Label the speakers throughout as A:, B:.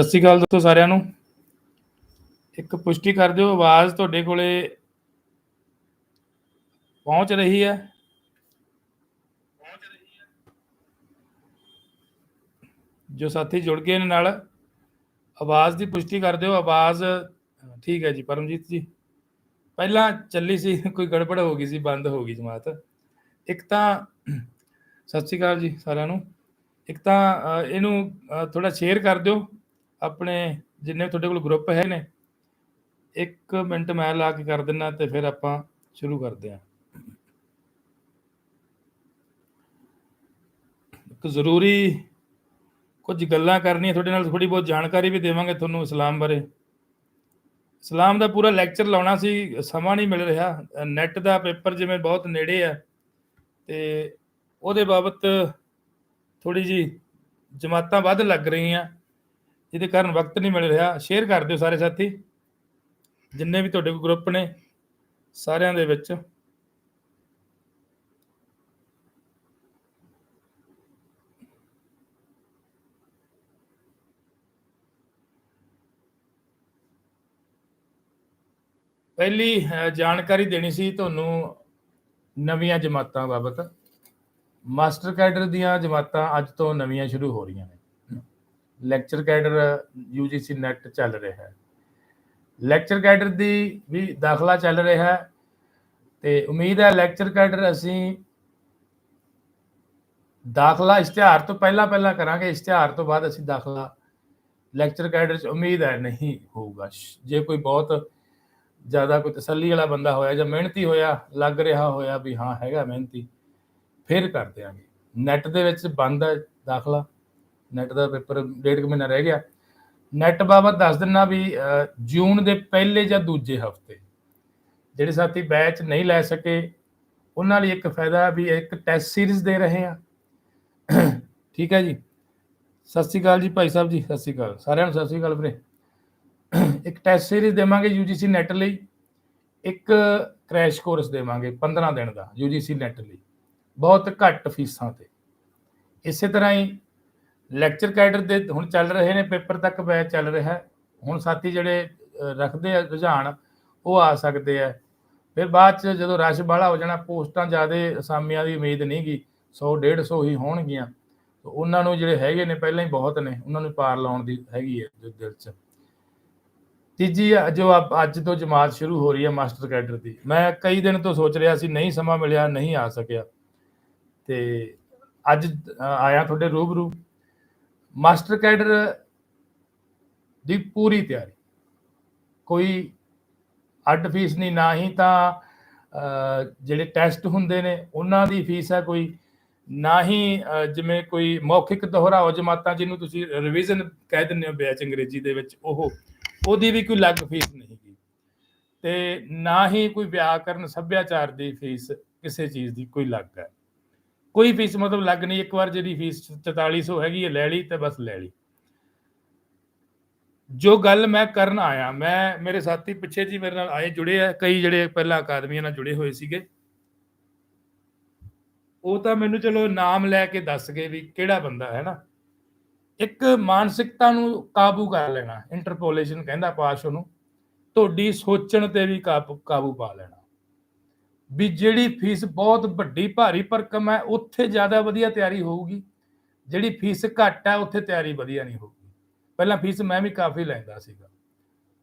A: ਸਤਿ ਸ਼੍ਰੀ ਅਕਾਲ ਦੋਸਤੋ ਸਾਰਿਆਂ ਨੂੰ। ਇੱਕ ਪੁਸ਼ਟੀ ਕਰ ਦਿਓ, ਆਵਾਜ਼ ਤੁਹਾਡੇ ਕੋਲੇ ਪਹੁੰਚ ਰਹੀ ਹੈ। ਜੋ ਸਾਥੀ ਜੁੜ ਗਏ ਨੇ ਨਾਲ, ਆਵਾਜ਼ ਦੀ ਪੁਸ਼ਟੀ ਕਰ ਦਿਓ, ਆਵਾਜ਼ ਠੀਕ ਹੈ ਜੀ, ਪਰਮਜੀਤ ਜੀ। ਪਹਿਲਾਂ ਚੱਲੀ ਸੀ, ਕੋਈ ਗੜਬੜ ਹੋ ਗਈ ਸੀ, ਬੰਦ ਹੋ ਗਈ ਜਮਾਤ। ਇੱਕ ਤਾਂ, ਸਤਿ ਸ਼੍ਰੀ ਅਕਾਲ ਜੀ ਸਾਰਿਆਂ ਨੂੰ। ਇੱਕ ਤਾਂ ਇਹਨੂੰ ਥੋੜਾ ਸ਼ੇਅਰ ਕਰ ਦਿਓ। ਆਪਣੇ ਜਿੰਨੇ ਤੁਹਾਡੇ ਕੋਲ ਗਰੁੱਪ ਹੈ ਨੇ, ਇੱਕ ਮਿੰਟ ਮੈਂ ਲਾ ਕੇ ਕਰ ਦਿੰਨਾ ਤੇ ਫਿਰ ਆਪਾਂ ਸ਼ੁਰੂ ਕਰਦੇ ਹਾਂ। ਇੱਕ ਜ਼ਰੂਰੀ ਕੁਝ ਗੱਲਾਂ ਕਰਨੀਆਂ, ਤੁਹਾਡੇ ਨਾਲ ਥੋੜੀ ਬਹੁਤ ਜਾਣਕਾਰੀ ਵੀ ਦੇਵਾਂਗੇ ਤੁਹਾਨੂੰ ਇਸਲਾਮ ਬਾਰੇ। ਇਸਲਾਮ ਦਾ ਪੂਰਾ ਲੈਕਚਰ ਲਾਉਣਾ ਸੀ, ਸਮਾਂ ਨਹੀਂ ਮਿਲ ਰਿਹਾ। ਨੈਟ ਦਾ ਪੇਪਰ ਜਿਵੇਂ ਬਹੁਤ ਨੇੜੇ ਆ ਤੇ ਉਹਦੇ ਬਾਬਤ ਥੋੜੀ ਜੀ ਜਮਾਤਾਂ ਵੱਧ ਲੱਗ ਰਹੀਆਂ। ਜਿਹਦੇ ਕਾਰਨ ਵਕਤ ਨਹੀਂ ਮਿਲ ਰਿਹਾ। ਸ਼ੇਅਰ ਕਰ ਦਿਓ ਸਾਰੇ ਸਾਥੀ। ਜਿੰਨੇ ਵੀ ਤੁਹਾਡੇ ਕੋਲ ਗਰੁੱਪ ਨੇ, ਸਾਰਿਆਂ ਦੇ ਵਿੱਚ। ਪਹਿਲੀ ਜਾਣਕਾਰੀ ਦੇਣੀ ਸੀ ਤੁਹਾਨੂੰ ਨਵੀਆਂ ਜਮਾਤਾਂ ਬਾਬਤ। ਮਾਸਟਰ ਕੈਡਰ ਦੀਆਂ ਜਮਾਤਾਂ ਅੱਜ ਤੋਂ ਨਵੀਆਂ ਸ਼ੁਰੂ ਹੋ ਰਹੀਆਂ ਨੇ। ਲੈਕਚਰ ਕੈਡਰ UGC ਨੈਟ ਚੱਲ ਰਿਹਾ ਹੈ। ਲੈਕਚਰ ਕੈਡਰ ਦੀ ਵੀ ਦਾਖਲਾ ਚੱਲ ਰਿਹਾ ਹੈ ਤੇ ਉਮੀਦ ਹੈ ਲੈਕਚਰ ਕੈਡਰ ਅਸੀਂ ਦਾਖਲਾ ਇਸ਼ਤਿਹਾਰ ਤੋਂ ਪਹਿਲਾਂ ਪਹਿਲਾਂ ਕਰਾਂਗੇ, ਇਸ਼ਤਿਹਾਰ ਤੋਂ ਬਾਅਦ ਅਸੀਂ ਦਾਖਲਾ ਲੈਕਚਰ ਕੈਡਰ ਚ ਉਮੀਦ ਹੈ ਨਹੀਂ ਹੋਊਗਾ। ਜੇ ਕੋਈ ਬਹੁਤ ਜ਼ਿਆਦਾ ਕੋਈ ਤਸੱਲੀ ਵਾਲਾ ਬੰਦਾ ਹੋਇਆ ਜਾਂ ਮਿਹਨਤੀ ਹੋਇਆ, ਲੱਗ ਰਿਹਾ ਹੋਇਆ ਵੀ ਹਾਂ, ਹੈਗਾ ਮਿਹਨਤੀ, ਫਿਰ ਕਰ ਦਿਆਂਗੇ। ਨੈਟ ਦੇ ਵਿੱਚ ਬੰਦ ਹੈ ਦਾਖਲਾ। ਨੈਟ ਦਾ ਪੇਪਰ ਡੇਢ ਕੁ ਮਹੀਨਾ ਰਹਿ ਗਿਆ। ਨੈਟ ਬਾਬਤ ਦੱਸ ਦਿੰਨਾ ਵੀ ਜੂਨ ਦੇ ਪਹਿਲੇ ਜਾਂ ਦੂਜੇ ਹਫ਼ਤੇ ਜਿਹੜੇ ਸਾਥੀ ਬੈਚ ਨਹੀਂ ਲੈ ਸਕੇ, ਉਹਨਾਂ ਲਈ ਇੱਕ ਫਾਇਦਾ ਵੀ ਇੱਕ ਟੈਸਟ ਸੀਰੀਜ਼ ਦੇ ਰਹੇ ਆ। ਠੀਕ ਹੈ ਜੀ। ਸਤਿ ਸ਼੍ਰੀ ਅਕਾਲ ਜੀ ਭਾਈ ਸਾਹਿਬ ਜੀ, ਸਤਿ ਸ਼੍ਰੀ ਅਕਾਲ। ਸਾਰਿਆਂ ਨੂੰ ਸਤਿ ਸ਼੍ਰੀ ਅਕਾਲ ਵੀਰੇ। ਇੱਕ ਟੈਸਟ ਸੀਰੀਜ਼ ਦੇਵਾਂਗੇ UGC ਨੈਟ ਲਈ। ਇੱਕ ਕ੍ਰੈਸ਼ ਕੋਰਸ ਦੇਵਾਂਗੇ 15 ਦਿਨ ਦਾ UGC ਨੈਟ ਲਈ। ਬਹੁਤ ਘੱਟ ਫੀਸਾਂ ਤੇ। ਇਸੇ ਤਰ੍ਹਾਂ ਹੀ ਲੈਕਚਰ ਕੈਡਰ ਦੇ ਹੁਣ ਚੱਲ ਰਹੇ ਨੇ, ਪੇਪਰ ਤੱਕ ਬੈਚ ਚੱਲ ਰਿਹਾ। ਹੁਣ ਸਾਥੀ ਜਿਹੜੇ ਰੱਖਦੇ ਆ ਰੁਝਾਨ, ਉਹ ਆ ਸਕਦੇ ਆ। ਫਿਰ ਬਾਅਦ ਚ ਜਦੋਂ ਰਸ਼ ਬਾਹਲਾ ਹੋ ਜਾਣਾ, ਪੋਸਟਾਂ ਜ਼ਿਆਦੇ ਅਸਾਮੀਆਂ ਦੀ ਉਮੀਦ ਨਹੀਂ ਗੀ 100 150 ਹੀ ਹੋਣਗੀਆਂ। ਤੇ ਉਹਨਾਂ ਨੂੰ ਜਿਹੜੇ ਹੈਗੇ ਨੇ, ਪਹਿਲਾਂ ਹੀ ਬਹੁਤ ਨੇ, ਉਹਨਾਂ ਨੂੰ ਪਾਰ ਲਾਉਣ ਦੀ ਹੈਗੀ ਹੈ ਦਿਲ ਚ। ਤੀਜੀ ਜੋ ਅੱਜ ਤੋਂ ਜਮਾਤ ਸ਼ੁਰੂ ਹੋ ਰਹੀ ਹੈ ਮਾਸਟਰ ਕੈਡਰ ਦੀ। ਮੈਂ ਕਈ ਦਿਨ ਤੋਂ ਸੋਚ ਰਿਹਾ ਸੀ, ਨਹੀਂ ਸਮਾਂ ਮਿਲਿਆ, ਨਹੀਂ ਆ ਸਕਿਆ। ਤੇ ਅੱਜ ਆਇਆ ਤੁਹਾਡੇ ਰੂਬਰੂ। ਮਾਸਟਰ ਕੈਡਰ ਦੀ ਪੂਰੀ ਤਿਆਰੀ। ਕੋਈ ਅੱਡ ਫੀਸ ਨਹੀਂ, ਨਾ ਹੀ ਤਾਂ ਜਿਹੜੇ ਟੈਸਟ ਹੁੰਦੇ ਨੇ, ਉਹਨਾਂ ਦੀ ਫੀਸ ਹੈ ਕੋਈ। ਨਾ ਹੀ ਜਿਵੇਂ ਕੋਈ ਮੌਖਿਕ ਦੁਹਰਾਓ ਜਮਾਤਾਂ ਜਿਹਨੂੰ ਤੁਸੀਂ ਰਿਵੀਜ਼ਨ ਕਹਿ ਦਿੰਦੇ ਹੋ ਬੈਚ ਅੰਗਰੇਜ਼ੀ ਦੇ ਵਿੱਚ, ਉਹ, ਉਹਦੀ ਵੀ ਕੋਈ ਅਲੱਗ ਫੀਸ ਨਹੀਂ ਗੀ ਤੇ ਨਾ ਹੀ ਕੋਈ ਵਿਆਕਰਨ ਸੱਭਿਆਚਾਰ ਦੀ ਫੀਸ ਕਿਸੇ ਚੀਜ਼ ਦੀ ਕੋਈ ਅਲੱਗ ਹੈ। ਕੋਈ ਫੀਸ, ਮਤਲਬ ਲੱਗ ਨਹੀਂ, ਇੱਕ ਵਾਰ ਜਿਹੜੀ ਫੀਸ 4400 ਹੈਗੀ ਹੈ, ਲੈ ਲਈ ਤੇ ਬਸ ਲੈ ਲਈ। ਜੋ ਗੱਲ ਮੈਂ ਕਰਨ ਆਇਆ, ਮੈਂ, ਮੇਰੇ ਸਾਥੀ ਪਿੱਛੇ ਜੀ ਮੇਰੇ ਨਾਲ ਆਏ, ਜੁੜੇ ਆ, ਕਈ ਜਿਹੜੇ ਪਹਿਲਾਂ ਅਕਾਦਮੀਆਂ ਨਾਲ ਜੁੜੇ ਹੋਏ ਸੀਗੇ। ਉਹ ਤਾਂ ਮੈਨੂੰ ਚਲੋ ਨਾਮ ਲੈ ਕੇ ਦੱਸ ਗਏ ਵੀ ਕਿਹੜਾ ਬੰਦਾ, ਹੈ ਨਾ? ਇੱਕ ਮਾਨਸਿਕਤਾ ਨੂੰ ਕਾਬੂ ਕਰ ਲੈਣਾ ਇੰਟਰਪੋਲੇਸ਼ਨ ਕਹਿੰਦਾ ਪਾਸ਼ ਉਹਨੂੰ। ਤੁਹਾਡੀ ਸੋਚਣ ਤੇ ਵੀ ਕਾਬੂ ਕਾਬੂ ਪਾ ਲੈਣਾ। ਵੀ ਜਿਹੜੀ ਫੀਸ ਬਹੁਤ ਵੱਡੀ ਭਾਰੀ ਭਰਕਮ ਹੈ, ਉੱਥੇ ਜ਼ਿਆਦਾ ਵਧੀਆ ਤਿਆਰੀ ਹੋਊਗੀ। ਜਿਹੜੀ ਫੀਸ ਘੱਟ ਹੈ, ਉੱਥੇ ਤਿਆਰੀ ਵਧੀਆ ਨਹੀਂ ਹੋਊਗੀ। ਪਹਿਲਾਂ ਫੀਸ ਮੈਂ ਵੀ ਕਾਫੀ ਲੈਂਦਾ ਸੀਗਾ।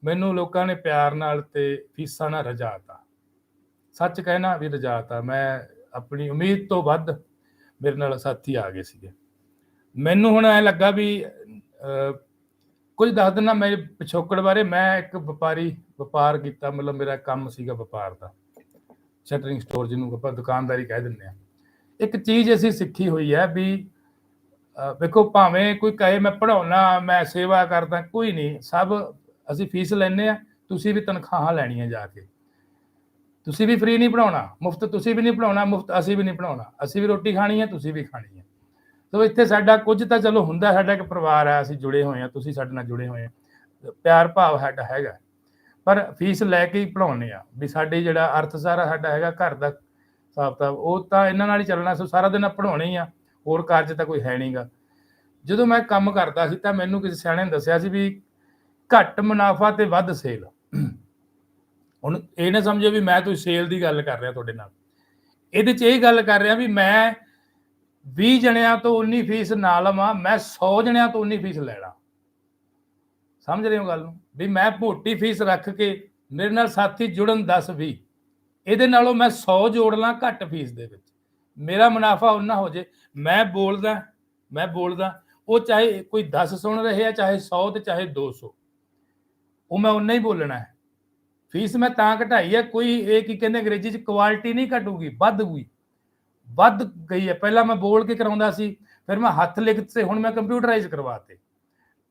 A: ਮੈਨੂੰ ਲੋਕਾਂ ਨੇ ਪਿਆਰ ਨਾਲ ਤੇ ਫੀਸਾਂ ਨਾਲ ਰਜਾਤਾ। ਸੱਚ ਕਹਿਣਾ ਵੀ ਰਜਾਤਾ। ਮੈਂ ਆਪਣੀ ਉਮੀਦ ਤੋਂ ਵੱਧ ਮੇਰੇ ਨਾਲ ਸਾਥੀ ਆ ਗਏ ਸੀਗੇ। ਮੈਨੂੰ ਹੁਣ ਐ ਲੱਗਾ ਵੀ ਕੁਝ ਦੱਸ ਦਿੰਦਾ ਮੇਰੇ ਪਿਛੋਕੜ ਬਾਰੇ। ਮੈਂ ਇੱਕ ਵਪਾਰੀ, ਵਪਾਰ ਕੀਤਾ। ਮਤਲਬ ਮੇਰਾ ਕੰਮ ਸੀਗਾ ਵਪਾਰ ਦਾ। ਸ਼ਟਰਿੰਗ ਸਟੋਰ ਜਿਹਨੂੰ ਆਪਾਂ ਦੁਕਾਨਦਾਰੀ ਕਹਿ ਦਿੰਦੇ ਆ ਇੱਕ ਚੀਜ਼ ਅਸੀਂ ਸਿੱਖੀ ਹੋਈ ਹੈ ਵੀ ਵੇਖੋ ਭਾਵੇਂ ਕੋਈ ਕਹੇ ਮੈਂ ਪੜਾਉਣਾ ਮੈਂ ਸੇਵਾ ਕਰਦਾ, ਕੋਈ ਨਹੀਂ, ਸਭ ਅਸੀਂ ਫੀਸ ਲੈਨੇ ਆ ਤੁਸੀਂ ਵੀ ਤਨਖਾਹਾਂ ਲੈਣੀਆਂ ਜਾ ਕੇ। ਤੁਸੀਂ ਵੀ ਫ੍ਰੀ ਨਹੀਂ ਪੜਾਉਣਾ ਮੁਫਤ ਤੁਸੀਂ ਵੀ ਨਹੀਂ ਪੜਾਉਣਾ ਮੁਫਤ ਅਸੀਂ ਵੀ ਨਹੀਂ ਪੜਾਉਣਾ ਅਸੀਂ ਵੀ ਰੋਟੀ ਖਾਣੀ ਹੈ, ਤੁਸੀਂ ਵੀ ਖਾਣੀ ਹੈ। ਸੋ ਇੱਥੇ ਸਾਡਾ ਕੁਝ ਤਾਂ ਚਲੋ ਹੁੰਦਾ, ਸਾਡਾ ਇੱਕ ਪਰਿਵਾਰ ਹੈ, ਅਸੀਂ ਜੁੜੇ ਹੋਏ ਹਾਂ, ਤੁਸੀਂ ਸਾਡੇ ਨਾਲ ਜੁੜੇ ਹੋਏ ਆ ਪਿਆਰ ਭਾਵ ਸਾਡਾ ਹੈਗਾ। ਪਰ ਫੀਸ ਲੈ ਕੇ ਹੀ ਪੜਾਉਨੇ ਆ, ਵੀ ਸਾਡੇ ਜਿਹੜਾ ਅਰਥ ਸਾਰਾ ਸਾਡਾ ਹੈਗਾ ਘਰ ਦਾ ਹਿਸਾਬ ਕਿਤਾਬ ਉਹ ਤਾਂ ਇਹਨਾਂ ਨਾਲ ਹੀ ਚੱਲਣਾ, ਸੋ ਸਾਰਾ ਦਿਨ ਪੜਾਉਣੇ ਹੀ ਆ, ਹੋਰ ਕਾਰਜ ਤਾਂ ਕੋਈ ਹੈ ਨਹੀਂਗਾ ਜਦੋਂ ਮੈਂ ਕੰਮ ਕਰਦਾ ਸੀ ਤਾਂ ਮੈਨੂੰ ਕਿਸੇ ਸਿਆਣੇ ਨੇ ਦੱਸਿਆ ਸੀ ਵੀ ਘੱਟ ਮੁਨਾਫਾ ਤੇ ਵੱਧ ਸੇਲ। ਹੁਣ ਇਹ ਨਾ ਸਮਝੋ ਵੀ ਮੈਂ ਤੁਸੀਂ ਸੇਲ ਦੀ ਗੱਲ ਕਰ ਰਿਹਾ ਤੁਹਾਡੇ ਨਾਲ। ਇਹਦੇ 'ਚ ਇਹ ਗੱਲ ਕਰ ਰਿਹਾ ਵੀ ਮੈਂ 20 ਜਣਿਆਂ ਤੋਂ 19 ਫੀਸ ਨਾ ਲਵਾਂ, ਮੈਂ 100 ਜਣਿਆਂ ਤੋਂ 19 ਫੀਸ ਲੈਣਾ। ਸਮਝ ਰਹੇ ਹੋ ਗੱਲ ਨੂੰ? ਵੀ ਮੈਂ ਮੋਟੀ ਫੀਸ ਰੱਖ ਕੇ ਮੇਰੇ ਨਾਲ ਸਾਥੀ ਜੁੜਨ 10 20 ਇਹਦੇ ਨਾਲੋਂ ਮੈਂ 100 ਜੋੜ ਲਾਂ ਘੱਟ ਫੀਸ ਦੇ ਵਿੱਚ। ਮੇਰਾ ਮੁਨਾਫਾ ਉਨਾ ਹੋ ਜੇ। ਮੈਂ ਬੋਲਦਾ ਮੈਂ ਬੋਲਦਾ, ਉਹ ਚਾਹੇ ਕੋਈ 10 ਸੁਣ ਰਹੇ ਆ, ਚਾਹੇ 100 ਤੇ ਚਾਹੇ 200 ਉਹ ਮੈਂ ਉਨਾ ਹੀ ਬੋਲਣਾ ਹੈ। ਫੀਸ ਮੈਂ ਤਾਂ ਘਟਾਈ ਹੈ, ਕੋਈ ਇਹ ਕੀ ਕਹਿੰਦੇ ਅੰਗਰੇਜ਼ੀ ਚ ਕੁਆਲਿਟੀ ਨਹੀਂ ਘਟੂਗੀ, ਵੱਧ ਗਈ। ਵੱਧ ਗਈ ਹੈ। ਪਹਿਲਾਂ ਮੈਂ ਬੋਲ ਕੇ ਕਰਾਉਂਦਾ ਸੀ, ਫਿਰ ਮੈਂ ਹੱਥ ਲਿਖਤ ਸੇ ਹੁਣ ਮੈਂ ਕੰਪਿਊਟਰਾਈਜ਼ ਕਰਵਾਤੇ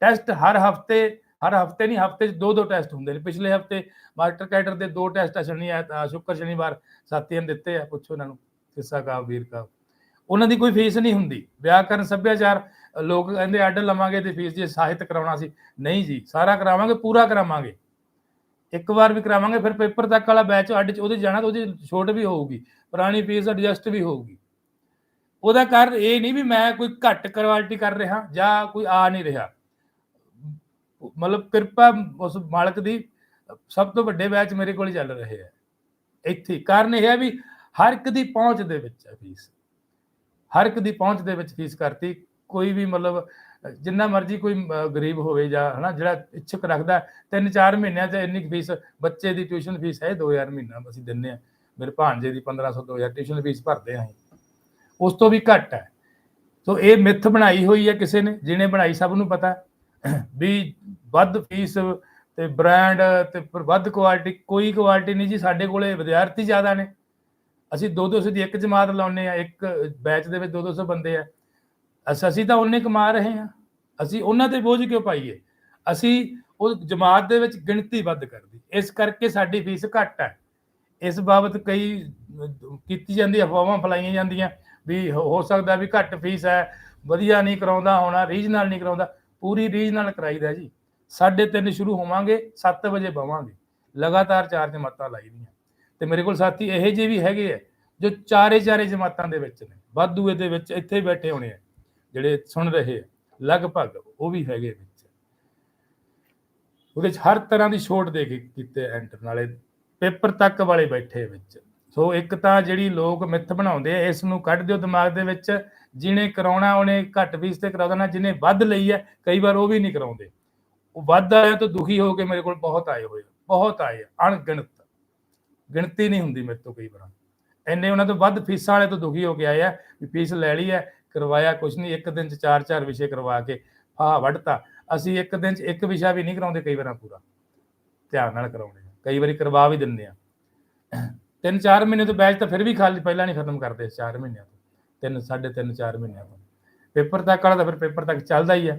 A: ਟੈਸਟ ਹਰ ਹਫ਼ਤੇ ਹਰ ਹਫ਼ਤੇ ਨਹੀਂ, ਹਫ਼ਤੇ 'ਚ ਦੋ ਦੋ ਟੈਸਟ ਹੁੰਦੇ ਨੇ। ਪਿਛਲੇ ਹਫ਼ਤੇ ਮਾਸਟਰ ਕੈਡਰ ਦੇ ਦੋ ਟੈਸਟ ਆ ਸ਼ਨੀ ਸ਼ੁੱਕਰ ਸ਼ਨੀਵਾਰ, ਸਾਥੀਆਂ ਨੇ ਦਿੱਤੇ ਆ, ਪੁੱਛੋ ਇਹਨਾਂ ਨੂੰ, ਕਿੱਸਾ ਕਾ, ਵੀਰ ਕਾ। ਉਹਨਾਂ ਦੀ ਕੋਈ ਫੀਸ ਨਹੀਂ ਹੁੰਦੀ। ਵਿਆਕਰਨ ਸੱਭਿਆਚਾਰ, ਲੋਕ ਕਹਿੰਦੇ ਅੱਡ ਲਵਾਂਗੇ ਤੇ ਫੀਸ ਜੇ ਸਾਹਿਤ ਕਰਾਉਣਾ ਸੀ। ਨਹੀਂ ਜੀ, ਸਾਰਾ ਕਰਾਵਾਂਗੇ, ਪੂਰਾ ਕਰਾਵਾਂਗੇ। ਇੱਕ ਵਾਰ ਵੀ ਕਰਾਵਾਂਗੇ, ਫਿਰ ਪੇਪਰ ਤੱਕ ਵਾਲਾ ਬੈਚ ਅੱਡ ਚ ਉਹਦੇ ਜਾਣਾ ਤਾਂ ਉਹਦੀ ਛੋਟ ਵੀ ਹੋਊਗੀ। ਪੁਰਾਣੀ ਫੀਸ ਐਡਜਸਟ ਵੀ ਹੋਊਗੀ। ਉਹਦਾ ਕਾਰਨ ਇਹ ਨਹੀਂ ਵੀ ਮੈਂ ਕੋਈ ਘੱਟ ਕੁਆਲਿਟੀ ਕਰ ਰਿਹਾ ਜਾਂ ਕੋਈ ਆ ਨਹੀਂ ਰਿਹਾ। ਮਤਲਬ ਕਿਰਪਾ ਉਸ ਮਾਲਕ ਦੀ ਸਭ ਤੋਂ ਵੱਡੇ ਬੈਚ ਮੇਰੇ ਕੋਲ ਚੱਲ ਰਹੇ ਆ ਇੱਥੇ ਕਾਰਨ ਇਹ ਹੈ ਵੀ ਹਰ ਇੱਕ ਦੀ ਪਹੁੰਚ ਦੇ ਵਿੱਚ ਹੈ ਫੀਸ ਹਰ ਇੱਕ ਦੀ ਪਹੁੰਚ ਦੇ ਵਿੱਚ ਫੀਸ ਕਰਤੀ। ਕੋਈ ਵੀ ਮਤਲਬ ਜਿੰਨਾ ਮਰਜ਼ੀ ਕੋਈ ਗਰੀਬ ਹੋਵੇ ਜਾਂ ਹਨਾ, ਜਿਹੜਾ ਇੱਛੁਕ ਰੱਖਦਾ ਤਿੰਨ ਚਾਰ ਮਹੀਨਿਆਂ 'ਚ ਇੰਨੀ ਕੁ ਫੀਸ ਬੱਚੇ ਦੀ ਟਿਊਸ਼ਨ ਫੀਸ ਹੈ 2000 ਮਹੀਨਾ ਅਸੀਂ ਦਿੰਨੇ ਆ ਮੇਰੇ ਭਾਂਜੇ ਦੀ 1500 2000 ਟਿਊਸ਼ਨ ਫੀਸ ਭਰਦੇ ਆਂ ਉਸ ਤੋਂ ਵੀ ਘੱਟ ਹੈ। ਸੋ ਇਹ ਮਿੱਥ ਬਣਾਈ ਹੋਈ ਹੈ ਕਿਸੇ ਨੇ, ਜਿਹਨੇ ਬਣਾਈ ਸਭ ਨੂੰ ਪਤਾ ਵੀ ਵੱਧ ਫੀਸ ਤੇ ਬ੍ਰਾਂਡ ਤੇ ਪਰ ਵੱਧ ਕੁਆਲਿਟੀ ਕੋਈ ਕੁਆਲਿਟੀ ਨਹੀਂ ਜੀ, ਸਾਡੇ ਕੋਲੇ ਵਿਦਿਆਰਥੀ ਜ਼ਿਆਦਾ ਨੇ। ਅਸੀਂ 2-200 ਦੀ ਇੱਕ ਜਮਾਤ ਲਾਉਨੇ ਆ ਇੱਕ ਬੈਚ ਦੇ ਵਿੱਚ 2-200 ਬੰਦੇ ਆ। ਅਸ- ਅਸੀਂ ਤਾਂ ਉਹਨੇ ਕਮਾ ਰਹੇ ਹਾਂ। ਅਸੀਂ ਉਹਨਾਂ ਤੇ ਬੋਝ ਕਿਉਂ ਪਾਈਏ? ਅਸੀਂ ਉਹ ਜਮਾਤ ਦੇ ਵਿੱਚ ਗਿਣਤੀ ਵੱਧ ਕਰਦੀ। ਇਸ ਕਰਕੇ ਸਾਡੀ ਫੀਸ ਘੱਟ ਹੈ। ਇਸ ਬਾਬਤ ਕਈ ਕੀਤੀ ਜਾਂਦੀ, ਅਫਵਾਹਾਂ ਫਲਾਈਆਂ ਜਾਂਦੀਆਂ ਵੀ ਹੋ ਹੋ ਸਕਦਾ ਵੀ ਘੱਟ ਫੀਸ ਹੈ, ਵਧੀਆ ਨਹੀਂ ਕਰਾਉਂਦਾ, ਹੋਣਾ ਰੀਜਨਲ ਨਹੀਂ ਕਰਾਉਂਦਾ, ਪੂਰੀ ਰੀਜਨਲ ਕਰਾਈਦਾ ਜੀ। 3:30 ਸ਼ੁਰੂ ਹੋਵਾਂਗੇ 7 ਵਜੇ ਬਵਾਂਗੇ। ਲਗਾਤਾਰ ਚਾਰ ਜਮਾਤਾਂ ਲਾਈ ਦੀਆਂ। ਤੇ ਮੇਰੇ ਕੋਲ ਸਾਥੀ ਇਹੋ ਜਿਹੇ ਵੀ ਹੈਗੇ ਆ, ਜੋ ਚਾਰੇ ਚਾਰੇ ਜਮਾਤਾਂ ਦੇ ਵਿੱਚ ਨੇ। ਵਾਧੂਏ ਦੇ ਵਿੱਚ ਇੱਥੇ ਬੈਠੇ ਹੋਣੇ ਆ, ਜਿਹੜੇ ਸੁਣ ਰਹੇ ਆ। ਲਗਭਗ ਉਹ ਵੀ ਹੈਗੇ ਵਿੱਚ। ਉਹਦੇ ਚ ਹਰ ਤਰ੍ਹਾਂ ਦੀ ਛੋਟ ਦੇ ਕੇ ਕੀਤੇ ਐਂਟਰ ਨਾਲੇ ਪੇਪਰ ਤੱਕ ਵਾਲੇ ਬੈਠੇ ਵਿੱਚ। ਸੋ ਇੱਕ ਤਾਂ ਜਿਹੜੀ ਲੋਕ ਮਿੱਥ ਬਣਾਉਂਦੇ ਆ, ਇਸ ਨੂੰ ਕੱਢ ਦਿਓ ਦਿਮਾਗ ਦੇ ਵਿੱਚ। ਜਿਹਨੇ ਕਰਾਉਣਾ, ਉਹਨੇ ਘੱਟ ਫੀਸ ਤੇ ਕਰਾ ਦੇਣਾ, ਜਿਹਨੇ ਵੱਧ ਲਈ ਹੈ ਕਈ ਵਾਰ ਉਹ ਵੀ ਨਹੀਂ ਕਰਾਉਂਦੇ। ਉਹ ਵੱਧ ਆਇਆ ਤਾਂ ਦੁਖੀ ਹੋ ਕੇ ਮੇਰੇ ਕੋਲ ਬਹੁਤ ਆਏ ਹੋਏ ਆ, ਬਹੁਤ ਆਏ ਆ, ਅਣਗਿਣਤ। ਗਿਣਤੀ ਨਹੀਂ ਹੁੰਦੀ ਮੇਰੇ ਤੋਂ ਕਈ ਵਾਰ। ਇੰਨੇ ਉਹਨਾਂ ਤੋਂ ਵੱਧ ਫੀਸਾਂ ਵਾਲੇ ਤੋਂ ਦੁਖੀ ਹੋ ਕੇ ਆਏ ਆ ਵੀ ਫੀਸ ਲੈ ਲਈ ਹੈ ਕਰਵਾਇਆ ਕੁਛ ਨਹੀਂ ਇੱਕ ਦਿਨ ਚ ਚਾਰ ਚਾਰ ਵਿਸ਼ੇ ਕਰਵਾ ਕੇ ਫਾਹ ਵੱਢਤਾ। ਅਸੀਂ ਇੱਕ ਦਿਨ ਚ ਇੱਕ ਵਿਸ਼ਾ ਵੀ ਨਹੀਂ ਕਰਾਉਂਦੇ ਕਈ ਵਾਰਾਂ ਪੂਰਾ। ਧਿਆਨ ਨਾਲ ਕਰਾਉਣੇ ਆ। ਕਈ ਵਾਰੀ ਕਰਵਾ ਵੀ ਦਿੰਦੇ ਆ। ਤਿੰਨ ਚਾਰ ਮਹੀਨੇ ਤੋਂ ਬੈਚ ਤਾਂ ਫਿਰ ਵੀ ਖਾਲੀ ਪਹਿਲਾਂ ਨਹੀਂ ਖਤਮ ਕਰਦੇ ਚਾਰ ਮਹੀਨਿਆਂ ਤੋਂ। ਤਿੰਨ ਸਾਢੇ ਤਿੰਨ ਚਾਰ ਮਹੀਨਿਆਂ ਤੋਂ। ਪੇਪਰ ਤੱਕ ਵਾਲਾ ਤਾਂ ਫਿਰ ਪੇਪਰ ਤੱਕ ਚੱਲਦਾ ਹੀ ਆ।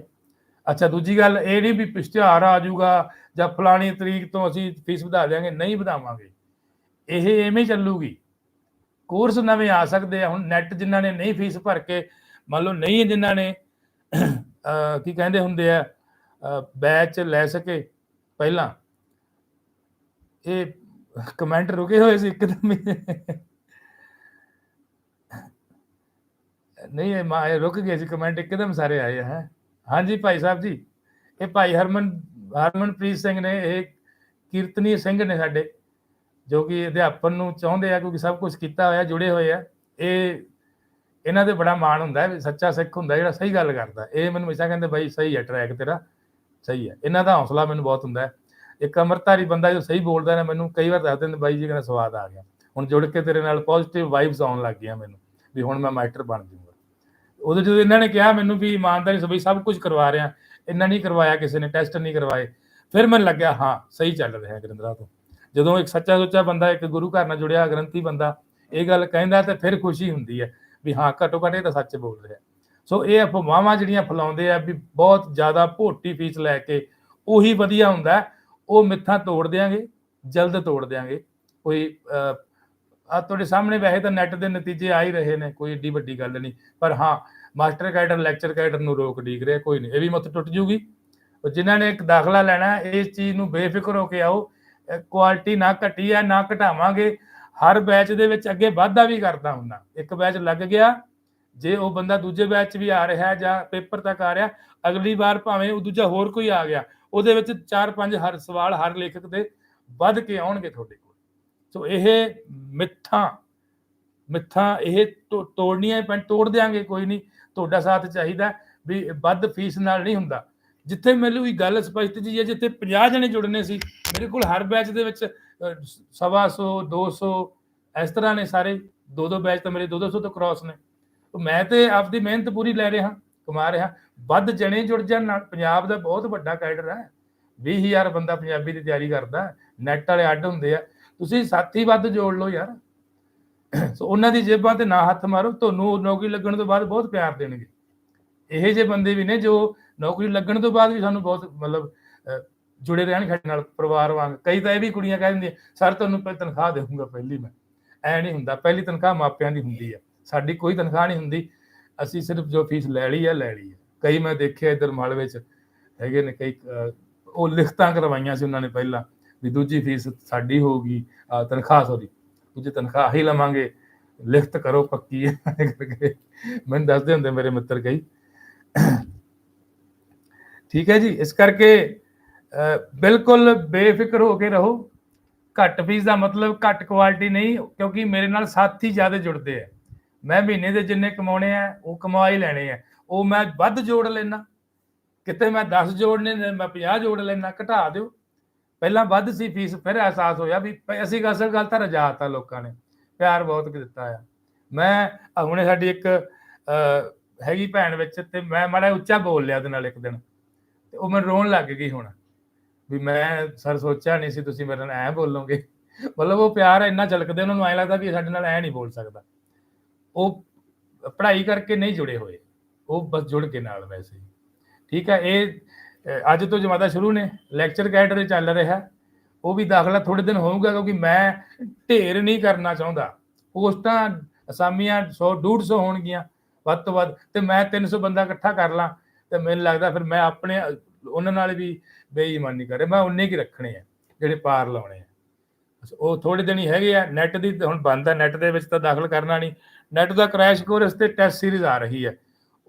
A: ਅੱਛਾ, ਦੂਜੀ ਗੱਲ ਇਹ ਨਹੀਂ ਵੀ ਇਸ਼ਤਿਹਾਰ ਆ ਜਾਊਗਾ ਜਾਂ ਫਲਾਣੀ ਤਰੀਕ ਤੋਂ ਅਸੀਂ ਫੀਸ ਵਧਾ ਦਿਆਂਗੇ, ਨਹੀਂ ਵਧਾਵਾਂਗੇ। ਇਹ ਐਵੇਂ ਚੱਲੂਗੀ। ਕੋਰਸ ਨਵੇਂ ਆ ਸਕਦੇ ਆ, ਹੁਣ ਨੈਟ ਜਿਨ੍ਹਾਂ ਨੇ ਨਹੀਂ ਫੀਸ ਭਰ ਕੇ, ਮੰਨ ਲਓ ਨਹੀਂ ਜਿਨ੍ਹਾਂ ਨੇ ਕੀ ਕਹਿੰਦੇ ਹੁੰਦੇ ਆ ਬੈਚ ਲੈ ਸਕੇ ਪਹਿਲਾਂ। ਇਹ ਕਮੈਂਟ ਰੁਕੇ ਹੋਏ ਸੀ ਇੱਕਦਮ ਨਹੀਂ, ਇਹ ਮਾ- ਰੁਕ ਗਏ ਸੀ ਕਮੈਂਟ ਇੱਕਦਮ ਸਾਰੇ ਆਏ ਹੈ। ਹਾਂਜੀ ਭਾਈ ਸਾਹਿਬ ਜੀ, ਇਹ ਭਾਈ ਹਰਮਨ, ਹਰਮਨਪ੍ਰੀਤ ਸਿੰਘ ਨੇ, ਇਹ ਕੀਰਤਨੀ ਸਿੰਘ ਨੇ ਸਾਡੇ, ਜੋ ਕਿ ਅਧਿਆਪਨ ਨੂੰ ਚਾਹੁੰਦੇ ਆ ਕਿਉਂਕਿ ਸਭ ਕੁਝ ਕੀਤਾ ਹੋਇਆ, ਜੁੜੇ ਹੋਏ ਆ। ਇਹ, ਇਹਨਾਂ ਦੇ ਬੜਾ ਮਾਣ ਹੁੰਦਾ ਹੈ ਵੀ ਸੱਚਾ ਸਿੱਖ ਹੁੰਦਾ ਜਿਹੜਾ ਸਹੀ ਗੱਲ ਕਰਦਾ। ਇਹ ਮੈਨੂੰ ਹਮੇਸ਼ਾ ਕਹਿੰਦੇ ਬਾਈ ਸਹੀ ਹੈ ਟਰੈਕ ਤੇਰਾ ਸਹੀ ਹੈ ਇਹਨਾਂ ਦਾ ਹੌਸਲਾ ਮੈਨੂੰ ਬਹੁਤ ਹੁੰਦਾ ਹੈ। ਇੱਕ ਅਮਰਤਾਰੀ ਬੰਦਾ ਜੋ ਸਹੀ ਬੋਲਦਾ ਨਾ, ਮੈਨੂੰ ਕਈ ਵਾਰ ਦੱਸਦੇ ਦਿੰਦੇ, ਬਾਈ ਜੀ ਕਹਿੰਦਾ ਸਵਾਦ ਆ ਗਿਆ। ਹੁਣ ਜੁੜ ਕੇ ਤੇਰੇ ਨਾਲ ਪੋਜ਼ਿਟਿਵ ਵਾਈਬਸ ਆਉਣ ਲੱਗ ਗਈਆਂ ਮੈਨੂੰ, ਵੀ ਹੁਣ ਮੈਂ ਮਾਸਟਰ ਬਣ ਜਾਊਂਗਾ। ਉਦੋਂ ਜਦੋਂ ਇਹਨਾਂ ਨੇ ਕਿਹਾ ਮੈਨੂੰ ਵੀ ਇਮਾਨਦਾਰੀ ਸਭਈ ਸਭ ਕੁਝ ਕਰਵਾ ਰਿਹਾ ਇਹਨਾਂ ਨਹੀਂ ਕਰਵਾਇਆ ਕਿਸੇ ਨੇ, ਟੈਸਟ ਨਹੀਂ ਕਰਵਾਏ, ਫਿਰ ਮੈਨੂੰ ਲੱਗਿਆ, ਹਾਂ, ਸਹੀ ਚੱਲ ਰਿਹਾ ਗਰਿੰਦਰਾ ਤੋਂ। ਜਦੋਂ ਇੱਕ ਸੱਚਾ ਸੁੱਚਾ ਬੰਦਾ, ਇੱਕ ਗੁਰੂ ਘਰ ਨਾਲ ਜੁੜਿਆ ਗ੍ਰੰਥੀ ਬੰਦਾ, ਇਹ ਗੱਲ ਕਹਿੰਦਾ ਤਾਂ ਫਿਰ ਖੁਸ਼ੀ ਹੁੰਦੀ ਹੈ ਵੀ ਹਾਂ, ਘੱਟੋ ਘੱਟ ਇਹ ਤਾਂ ਸੱਚ ਬੋਲ ਰਿਹਾ। ਸੋ ਇਹ ਅਫਵਾਹਾਂ ਜਿਹੜੀਆਂ ਫੈਲਾਉਂਦੇ ਆ ਵੀ ਬਹੁਤ ਜ਼ਿਆਦਾ ਭੋਟੀ ਫੀਸ ਲੈ ਕੇ ਉਹੀ ਵਧੀਆ ਹੁੰਦਾ, ਉਹ ਮਿੱਥਾਂ ਤੋੜ ਦਿਆਂਗੇ, ਜਲਦ ਤੋੜ ਦਿਆਂਗੇ, ਕੋਈ ਆ ਤੁਹਾਡੇ ਸਾਹਮਣੇ ਵੈਸੇ ਤਾਂ ਨੈਟ ਦੇ ਨਤੀਜੇ ਆ ਹੀ ਰਹੇ ਨੇ, ਕੋਈ ਏਡੀ ਵੱਡੀ ਗੱਲ ਨਹੀਂ। ਪਰ ਹਾਂ, ਮਾਸਟਰ ਕੈਡਰ ਲੈਕਚਰ ਕੈਡਰ ਨੂੰ ਰੋਕ ਡੀਕ ਰਿਹਾ, ਕੋਈ ਨਹੀਂ, ਇਹ ਵੀ ਮਤ ਟੁੱਟ ਜੂਗੀ। ਉਹ ਜਿਨ੍ਹਾਂ ਨੇ ਇੱਕ ਦਾਖਲਾ ਲੈਣਾ, ਇਸ ਚੀਜ਼ ਨੂੰ ਬੇਫਿਕਰ ਹੋ ਕੇ ਆਓ ਕੁਆਲਿਟੀ ਨਾ ਘਟੀ ਹੈ ਨਾ ਘਟਾਵਾਂਗੇ, ਹਰ ਬੈਚ ਦੇ ਵਿੱਚ ਅੱਗੇ ਵਾਧਾ ਵੀ ਕਰਦਾ ਹੁੰਦਾ। ਇੱਕ ਬੈਚ ਲੱਗ ਗਿਆ, ਜੇ ਉਹ ਬੰਦਾ ਦੂਜੇ ਬੈਚ 'ਚ ਵੀ ਆ ਰਿਹਾ ਜਾਂ ਪੇਪਰ ਤੱਕ ਆ ਰਿਹਾ, ਅਗਲੀ ਵਾਰ ਭਾਵੇਂ ਉਹ ਦੂਜਾ ਹੋਰ ਕੋਈ ਆ ਗਿਆ, ਉਹਦੇ ਵਿੱਚ 4-5 ਹਰ ਸਵਾਲ ਹਰ ਲੇਖਕ ਦੇ ਵੱਧ ਕੇ ਆਉਣਗੇ ਤੁਹਾਡੇ ਕੋਲ। ਸੋ ਇਹ ਮਿੱਥਾਂ ਮਿੱਥਾਂ ਇਹ ਤੋੜਨੀਆਂ ਪੈਣ ਤੋੜ ਦਿਆਂਗੇ ਕੋਈ ਨਹੀਂ। ਤੁਹਾਡਾ ਸਾਥ ਚਾਹੀਦਾ ਵੀ ਵੱਧ ਫੀਸ ਨਾਲ ਨਹੀਂ ਹੁੰਦਾ। ਜਿੱਥੇ ਮੈਨੂੰ ਵੀ ਗੱਲ ਸਪਸ਼ਟ ਜੀ ਹੈ ਜਿੱਥੇ 50 ਜਣੇ ਜੁੜਨੇ ਸੀ ਮੇਰੇ ਕੋਲ ਹਰ ਬੈਚ ਦੇ ਵਿੱਚ ਅਹ, ਸਵਾ ਸੌ 200 ਇਸ ਤਰ੍ਹਾਂ ਨੇ ਸਾਰੇ। ਦੋ ਦੋ ਬੈਚ ਤਾਂ ਮੇਰੇ 200 ਤੋਂ ਕ੍ਰਾਸ ਨੇ। ਮੈਂ ਤੇ ਆਪਦੀ ਮਿਹਨਤ ਪੂਰੀ ਲੈ ਰਿਹਾ ਕਮਾ ਰਿਹਾ। ਵੱਧ ਜਣੇ ਜੁੜ ਜਾਣ ਨਾਲ ਪੰਜਾਬ ਦਾ ਬਹੁਤ ਵੱਡਾ ਕੈਡਰ ਹੈ। 20000 ਬੰਦਾ ਪੰਜਾਬੀ ਦੀ ਤਿਆਰੀ ਕਰਦਾ ਨੈਟ ਵਾਲੇ ਅੱਡ ਹੁੰਦੇ ਆ। ਤੁਸੀਂ ਸਾਥੀ ਵੱਧ ਜੋੜ ਲਓ ਯਾਰ। ਸੋ ਉਹਨਾਂ ਦੀ ਜੇਬਾਂ ਤੇ ਨਾ ਹੱਥ ਮਾਰੋ, ਤੁਹਾਨੂੰ ਨੌਕਰੀ ਲੱਗਣ ਤੋਂ ਬਾਅਦ ਬਹੁਤ ਪਿਆਰ ਦੇਣਗੇ। ਇਹ ਜਿਹੇ ਬੰਦੇ ਵੀ ਨੇ ਜੋ ਨੌਕਰੀ ਲੱਗਣ ਤੋਂ ਬਾਅਦ ਵੀ ਸਾਨੂੰ ਬਹੁਤ ਮਤਲਬ ਜੁੜੇ ਰਹਿਣ ਸਾਡੇ ਨਾਲ, ਪਰਿਵਾਰ ਵਾਂਗ। ਕਈ ਤਾਂ ਇਹ ਵੀ ਕੁੜੀਆਂ ਕਹਿ ਦਿੰਦੀਆਂ, ਸਰ, ਤੁਹਾਨੂੰ ਪਹਿਲੀ ਤਨਖਾਹ ਦੇਵਾਂਗਾ ਪਹਿਲੀ ਮੈਂ। ਐ ਨਹੀਂ ਹੁੰਦਾ, ਪਹਿਲੀ ਤਨਖਾਹ ਮਾਪਿਆਂ ਦੀ ਹੁੰਦੀ ਆ। ਸਾਡੀ ਕੋਈ ਤਨਖਾਹ ਨਹੀਂ ਹੁੰਦੀ। ਅਸੀਂ ਸਿਰਫ ਜੋ ਫੀਸ ਲੈ ਲਈ ਆ, ਲੈ ਲਈ ਆ। ਕਈ ਮੈਂ ਦੇਖਿਆ ਇਧਰ ਮਾਲਵੇ ਚ, ਹੈਗੇ ਨੇ ਕਈ ਉਹ ਲਿਖਤਾਂ ਕਰਵਾਈਆਂ ਸੀ ਉਹਨਾਂ ਨੇ ਪਹਿਲਾਂ। ਵੀ ਦੂਜੀ ਫੀਸ ਸਾਡੀ ਹੋਊਗੀ ਅਹ, ਤਨਖਾਹ ਸੌਰੀ ਦੂਜੀ ਤਨਖਾਹ ਹੀ ਲਵਾਂਗੇ ਲਿਖਤ ਕਰੋ ਪੱਕੀ। ਹੈ ਕਰਕੇ ਮੈਨੂੰ ਦੱਸਦੇ ਹੁੰਦੇ ਮੇਰੇ ਮਿੱਤਰ ਕਈ। ਠੀਕ ਹੈ ਜੀ ਇਸ ਕਰਕੇ ਬਿਲਕੁਲ ਬੇਫਿਕਰ ਹੋ ਕੇ ਰਹੋ। ਘੱਟ ਫੀਸ ਦਾ ਮਤਲਬ ਘੱਟ ਕੁਆਲਿਟੀ ਨਹੀਂ ਕਿਉਂਕਿ ਮੇਰੇ ਨਾਲ ਸਾਥੀ ਜ਼ਿਆਦਾ ਜੁੜਦੇ ਆ। ਮੈਂ ਮਹੀਨੇ ਦੇ ਜਿੰਨੇ ਕਮਾਉਣੇ ਆ ਉਹ ਕਮਾ ਹੀ ਲੈਣੇ ਆ। ਉਹ ਮੈਂ ਵੱਧ ਜੋੜ ਲੈਣਾ ਕਿਤੇ ਮੈਂ 10 ਜੋੜਨੇ ਨੇ ਮੈਂ 50 ਜੋੜ ਲੈਣਾ ਘਟਾ ਦਿਓ। ਪਹਿਲਾਂ ਵੱਧ ਸੀ ਫੀਸ ਫਿਰ ਅਹਿਸਾਸ ਹੋਇਆ ਵੀ ਅਸੀਂ ਅਸਲ ਗੱਲ ਤਾਂ ਰਜਾਤਾ ਲੋਕਾਂ ਨੇ, ਪਿਆਰ ਬਹੁਤ ਦਿੱਤਾ ਆ। ਮੈਂ ਹੁਣੇ ਸਾਡੀ ਇੱਕ ਹੈਗੀ ਭੈਣ ਵਿੱਚ ਤੇ ਮੈਂ ਮਾੜਾ ਉੱਚਾ ਬੋਲ ਲਿਆ ਉਹਦੇ ਨਾਲ ਇੱਕ ਦਿਨ, ਤੇ ਉਹ ਮੈਨੂੰ ਰੋਣ ਲੱਗ ਗਈ ਹੁਣ, ਵੀ ਮੈਂ ਸਰ ਸੋਚਿਆ ਨਹੀਂ ਸੀ ਤੁਸੀਂ ਮੇਰੇ ਨਾਲ ਐ ਬੋਲੋਗੇ। ਮਤਲਬ ਉਹ ਪਿਆਰ ਇੰਨਾ ਝਲਕਦੇ ਉਹਨਾਂ ਨੂੰ ਐ ਲੱਗਦਾ ਵੀ ਸਾਡੇ ਨਾਲ ਐ ਨਹੀਂ ਬੋਲ ਸਕਦਾ। ਉਹ ਪੜ੍ਹਾਈ ਕਰਕੇ ਨਹੀਂ ਜੁੜੇ ਹੋਏ, ਉਹ ਬਸ ਜੁੜ ਕੇ ਨਾਲ ਵੈਸੇ ਹੀ। ਠੀਕ ਹੈ, ਇਹ ਅੱਜ ਤੋਂ ਜਮਾਤਾ ਸ਼ੁਰੂ ਨੇ ਲੈਕਚਰ ਕੈਡਰ ਚੱਲ ਰਿਹਾ। ਉਹ ਵੀ ਦਾਖਲਾ ਥੋੜੇ ਦਿਨ ਹੋਊਗਾ ਕਿਉਂਕਿ ਮੈਂ ਢੇਰ ਨਹੀਂ ਕਰਨਾ ਚਾਹੁੰਦਾ। ਪੋਸਟਾਂ ਅਸਾਮੀਆਂ 100 150 ਹੋਣਗੀਆਂ, ਵੱਧ ਤੋਂ ਵੱਧ। ਤੇ ਮੈਂ 300 ਬੰਦਾ ਇਕੱਠਾ ਕਰ ਲਾਂ ਤੇ ਮੈਨੂੰ ਲੱਗਦਾ ਫਿਰ ਮੈਂ ਆਪਣੇ, ਉਹਨਾਂ ਨਾਲ ਵੀ ਬੇਈਮਾਨੀ ਕਰੇ। ਮੈਂ ਉਨੇ ਕੀ ਰੱਖਣੇ ਆ ਜਿਹੜੇ ਪਾਰ ਲਾਉਣੇ ਆ। ਉਹ ਥੋੜੇ ਦਿਨ ਹੀ ਹੈਗੇ ਆ। ਨੈਟ ਦੀ ਹੁਣ ਬੰਦ ਆ। ਨੈਟ ਦੇ ਵਿੱਚ ਤਾਂ ਦਾਖਲ ਕਰਨਾ ਨਹੀਂ। ਨੈਟ ਦਾ ਕ੍ਰੈਸ਼ ਕੋਰਸ ਤੇ ਟੈਸਟ ਸੀਰੀਜ਼ ਆ ਰਹੀ ਹੈ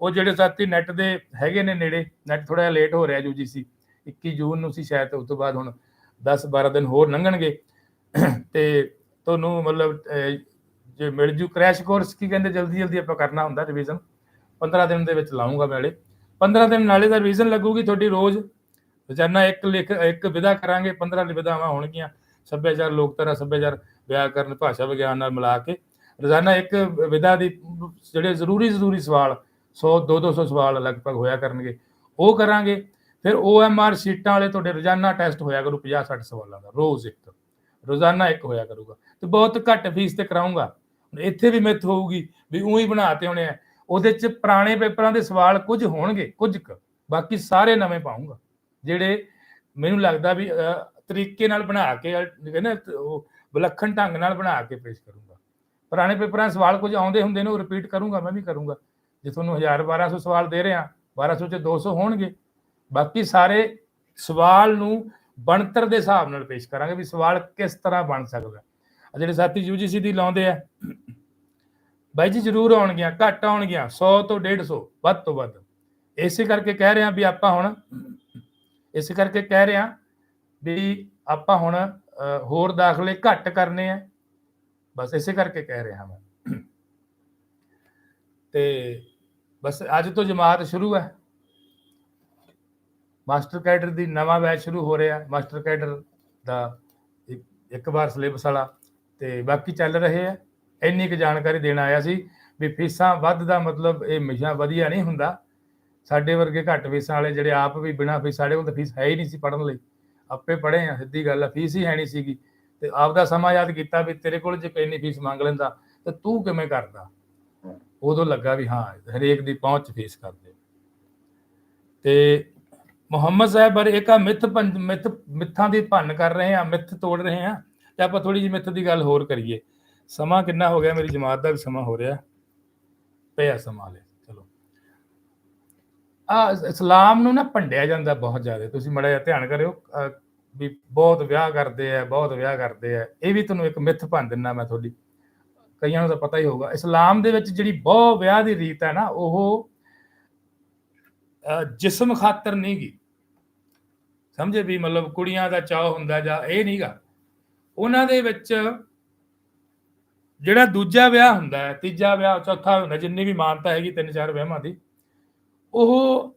A: ਉਹ ਜਿਹੜੇ ਸਾਥੀ ਨੈਟ ਦੇ ਹੈਗੇ ਨੇ ਨੇੜੇ ਨੈਟ ਥੋੜਾ ਜਿਹਾ ਲੇਟ ਹੋ ਰਿਹਾ ਯੂਜੀਸੀ 21 ਜੂਨ ਨੂੰ ਸੀ ਸ਼ਾਇਦ, ਉਸ ਤੋਂ ਬਾਅਦ ਹੁਣ 10 12 ਦਿਨ ਹੋਰ ਲੰਘਣਗੇ। ਤੇ ਤੁਹਾਨੂੰ ਮਤਲਬ ਜੇ ਮਿਲ ਜੂ ਕ੍ਰੈਸ਼ ਕੋਰਸ ਕੀ ਕਹਿੰਦੇ, ਜਲਦੀ ਜਲਦੀ ਆਪਾਂ ਕਰਨਾ ਹੁੰਦਾ ਰਿਵੀਜ਼ਨ 15 ਦਿਨ ਦੇ ਵਿੱਚ ਲਾਉਂਗਾ ਮੈਂ ਹਲੇ। 15 ਦਿਨ ਨਾਲੇ ਦਾ ਰਿਵੀਜ਼ਨ ਲੱਗੂਗੀ ਤੁਹਾਡੀ ਰੋਜ਼। ਰੋਜ਼ਾਨਾ ਇੱਕ ਲਿਖ, ਇੱਕ ਵਿਧਾ ਕਰਾਂਗੇ 15 ਵਿਧਾਵਾਂ ਹੋਣਗੀਆਂ। ਸੱਭਿਆਚਾਰ, ਲੋਕਧਾਰਾ, ਸੱਭਿਆਚਾਰ ਵਿਆਕਰਨ ਭਾਸ਼ਾ ਵਿਗਿਆਨ ਨਾਲ ਮਿਲਾ ਕੇ। ਰੋਜ਼ਾਨਾ ਇੱਕ ਵਿਧਾ ਦੀ, ਜਿਹੜੇ ਜ਼ਰੂਰੀ ਜ਼ਰੂਰੀ ਸਵਾਲ 100 200 ਸਵਾਲ ਲਗਭਗ ਹੋਇਆ ਕਰਨਗੇ। ਉਹ ਕਰਾਂਗੇ, ਫਿਰ OMR ਸ਼ੀਟਾਂ ਵਾਲੇ ਤੁਹਾਡੇ ਰੋਜ਼ਾਨਾ ਟੈਸਟ ਹੋਇਆ ਕਰੂ 50 60 ਸਵਾਲਾਂ ਦਾ, ਰੋਜ਼ ਇੱਕ। ਰੋਜ਼ਾਨਾ ਇੱਕ ਹੋਇਆ ਕਰੂਗਾ। ਤੇ ਬਹੁਤ ਘੱਟ ਫੀਸ ਤੇ ਕਰਾਉਂਗਾ ਇੱਥੇ ਵੀ ਮਿੱਥ ਹੋਊਗੀ ਵੀ ਉਹੀ ਬਣਾਤੇ ਹੋਣੇ ਆ। ਉਹਦੇ ਚ ਪੁਰਾਣੇ ਪੇਪਰਾਂ ਦੇ ਸਵਾਲ ਕੁਝ ਹੋਣਗੇ, ਕੁਝ ਕੁ। ਬਾਕੀ ਸਾਰੇ ਨਵੇਂ ਪਾਉਂਗਾ ਜਿਹੜੇ ਮੈਨੂੰ ਲੱਗਦਾ ਵੀ ਤਰੀਕੇ ਨਾਲ ਬਣਾ ਕੇ ਕਹਿੰਦੇ ਉਹ ਵਿਲੱਖਣ ਢੰਗ ਨਾਲ ਬਣਾ ਕੇ ਪੇਸ਼ ਕਰੂੰਗਾ। ਪੁਰਾਣੇ ਪੇਪਰਾਂ ਦੇ ਸਵਾਲ ਕੁਝ ਆਉਂਦੇ ਹੁੰਦੇ ਨੇ, ਉਹ ਰਿਪੀਟ ਕਰੂੰਗਾ, ਮੈਂ ਵੀ ਕਰੂੰਗਾ। ਜੇ ਤੁਹਾਨੂੰ 1000 1200 ਸਵਾਲ ਦੇ ਰਿਹਾ 1200 ਚ 200 ਹੋਣਗੇ। ਬਾਕੀ ਸਾਰੇ ਸਵਾਲ ਨੂੰ ਬਣਤਰ ਦੇ ਹਿਸਾਬ ਨਾਲ ਪੇਸ਼ ਕਰਾਂਗੇ ਵੀ ਸਵਾਲ ਕਿਸ ਤਰ੍ਹਾਂ ਬਣ ਸਕਦਾ ਆ ਜਿਹੜੇ ਸਾਥੀ ਯੂਜੀਸੀ ਦੀ ਲਾਉਂਦੇ ਆ, ਬਾਈ ਜੀ ਜ਼ਰੂਰ ਆਉਣਗੀਆਂ, ਘੱਟ ਆਉਣਗੀਆਂ 100 ਤੋਂ 150 ਵੱਧ ਤੋਂ ਵੱਧ। ਇਸੇ ਕਰਕੇ ਕਹਿ ਰਹੇ ਆ ਵੀ ਆਪਾਂ ਹੁਣ, ਇਸੇ ਕਰਕੇ ਕਹਿ ਰਹੇ ਆ ਵੀ ਆਪਾਂ ਹੁਣ ਹੋਰ ਦਾਖਲੇ ਘੱਟ ਕਰਨੇ ਆ। ਬਸ ਇਸੇ ਕਰਕੇ ਕਹਿ ਰਿਹਾ ਮੈਂ। ਤੇ ਬਸ ਅੱਜ ਤੋਂ ਜਮਾਤ ਸ਼ੁਰੂ ਹੈ। ਮਾਸਟਰ ਕੈਡਰ ਦੀ ਨਵਾਂ ਬੈਚ ਸ਼ੁਰੂ ਹੋ ਰਿਹਾ। ਮਾਸਟਰ ਕੈਡਰ ਦਾ ਇੱਕ ਵਾਰ ਸਿਲੇਬਸ ਵਾਲਾ ਤੇ ਬਾਕੀ ਚੱਲ ਰਹੇ ਆ ਇੰਨੀ ਕੁ ਜਾਣਕਾਰੀ ਦੇਣ ਆਇਆ ਸੀ ਵੀ ਫੀਸਾਂ ਵੱਧ ਦਾ ਮਤਲਬ ਇਹ ਮਿਸ਼ਾ ਵਧੀਆ ਨਹੀਂ ਹੁੰਦਾ। ਸਾਡੇ ਵਰਗੇ ਘੱਟ ਫੀਸਾਂ ਵਾਲੇ ਜਿਹੜੇ ਆਪ ਵੀ ਬਿਨਾਂ ਫੀਸ, ਸਾਡੇ ਕੋਲ ਤਾਂ ਫੀਸ ਹੈ ਹੀ ਨਹੀਂ ਸੀ ਪੜਨ ਲਈ। ਆਪੇ ਪੜ੍ਹੇ ਆ, ਸਿੱਧੀ ਗੱਲ ਆ, ਫੀਸ ਹੀ ਹੈ ਨਹੀਂ ਸੀਗੀ। ਤੇ ਆਪ ਦਾ ਸਮਾਂ ਯਾਦ ਕੀਤਾ ਵੀ ਤੇਰੇ ਕੋਲ ਜੇ ਇੰਨੀ ਫੀਸ ਮੰਗ ਲੈਂਦਾ, ਤੇ ਤੂੰ ਕਿਵੇਂ ਕਰਦਾ? ਉਦੋਂ ਲੱਗਾ ਵੀ ਹਾਂ, ਹਰੇਕ ਦੀ ਪਹੁੰਚ ਫੇਸ ਕਰਦੇ। ਤੇ ਮੁਹੰਮਦ ਸਾਹਿਬ ਬਾਰੇ ਇੱਕ ਆ ਮਿੱਥ ਭੰਨ- ਮਿੱਥ, ਮਿੱਥਾਂ ਦੀ ਭੰਨ ਕਰ ਰਹੇ ਆ ਮਿੱਥ ਤੋੜ ਰਹੇ ਆ ਤੇ ਆਪਾਂ ਥੋੜੀ ਜਿਹੀ ਮਿੱਥ ਦੀ ਗੱਲ ਹੋਰ ਕਰੀਏ। ਸਮਾਂ ਕਿੰਨਾ ਹੋ ਗਿਆ ਮੇਰੀ ਜਮਾਤ ਦਾ ਵੀ ਸਮਾਂ ਹੋ ਰਿਹਾ। ਪਿਆ ਸਮਾਂ ਲੈ ਚਲੋ। ਆ ਇਸਲਾਮ ਨੂੰ ਨਾ ਭੰਡਿਆ ਜਾਂਦਾ ਬਹੁਤ ਜ਼ਿਆਦਾ। ਤੁਸੀਂ ਮੜਾ ਜਿਹਾ ਧਿਆਨ ਕਰਿਓ ਵੀ ਬਹੁਤ ਵਿਆਹ ਕਰਦੇ ਆ, ਬਹੁਤ ਵਿਆਹ ਕਰਦੇ ਆ। ਇਹ ਵੀ ਤੁਹਾਨੂੰ ਇੱਕ ਮਿੱਥ ਭੰਨ ਦਿੰਨਾ ਮੈਂ ਤੁਹਾਡੀ। ਕਈਆਂ ਨੂੰ ਤਾਂ ਪਤਾ ਹੀ ਹੋਊਗਾ। ਇਸਲਾਮ ਦੇ ਵਿੱਚ ਜਿਹੜੀ ਬਹੁ ਵਿਆਹ ਦੀ ਰੀਤ ਹੈ ਨਾ, ਉਹ ਜਿਸਮ ਖਾਤਰ ਨਹੀਂ ਗੀ। ਸਮਝੇ ਵੀ ਮਤਲਬ ਕੁੜੀਆਂ ਦਾ ਚਾਹ ਹੁੰਦਾ ਜਾਂ ਇਹ ਨਹੀਂਗਾ ਉਹਨਾਂ ਦੇ ਵਿੱਚ ਜਿਹੜਾ ਦੂਜਾ ਵਿਆਹ ਹੁੰਦਾ ਹੈ, ਤੀਜਾ ਵਿਆਹ, ਚੌਥਾ ਹੁੰਦਾ, ਜਿੰਨੀ ਵੀ ਮਾਨਤਾ ਹੈਗੀ, ਤਿੰਨ ਚਾਰ ਵਿਆਹਾਂ ਦੀ, ਉਹ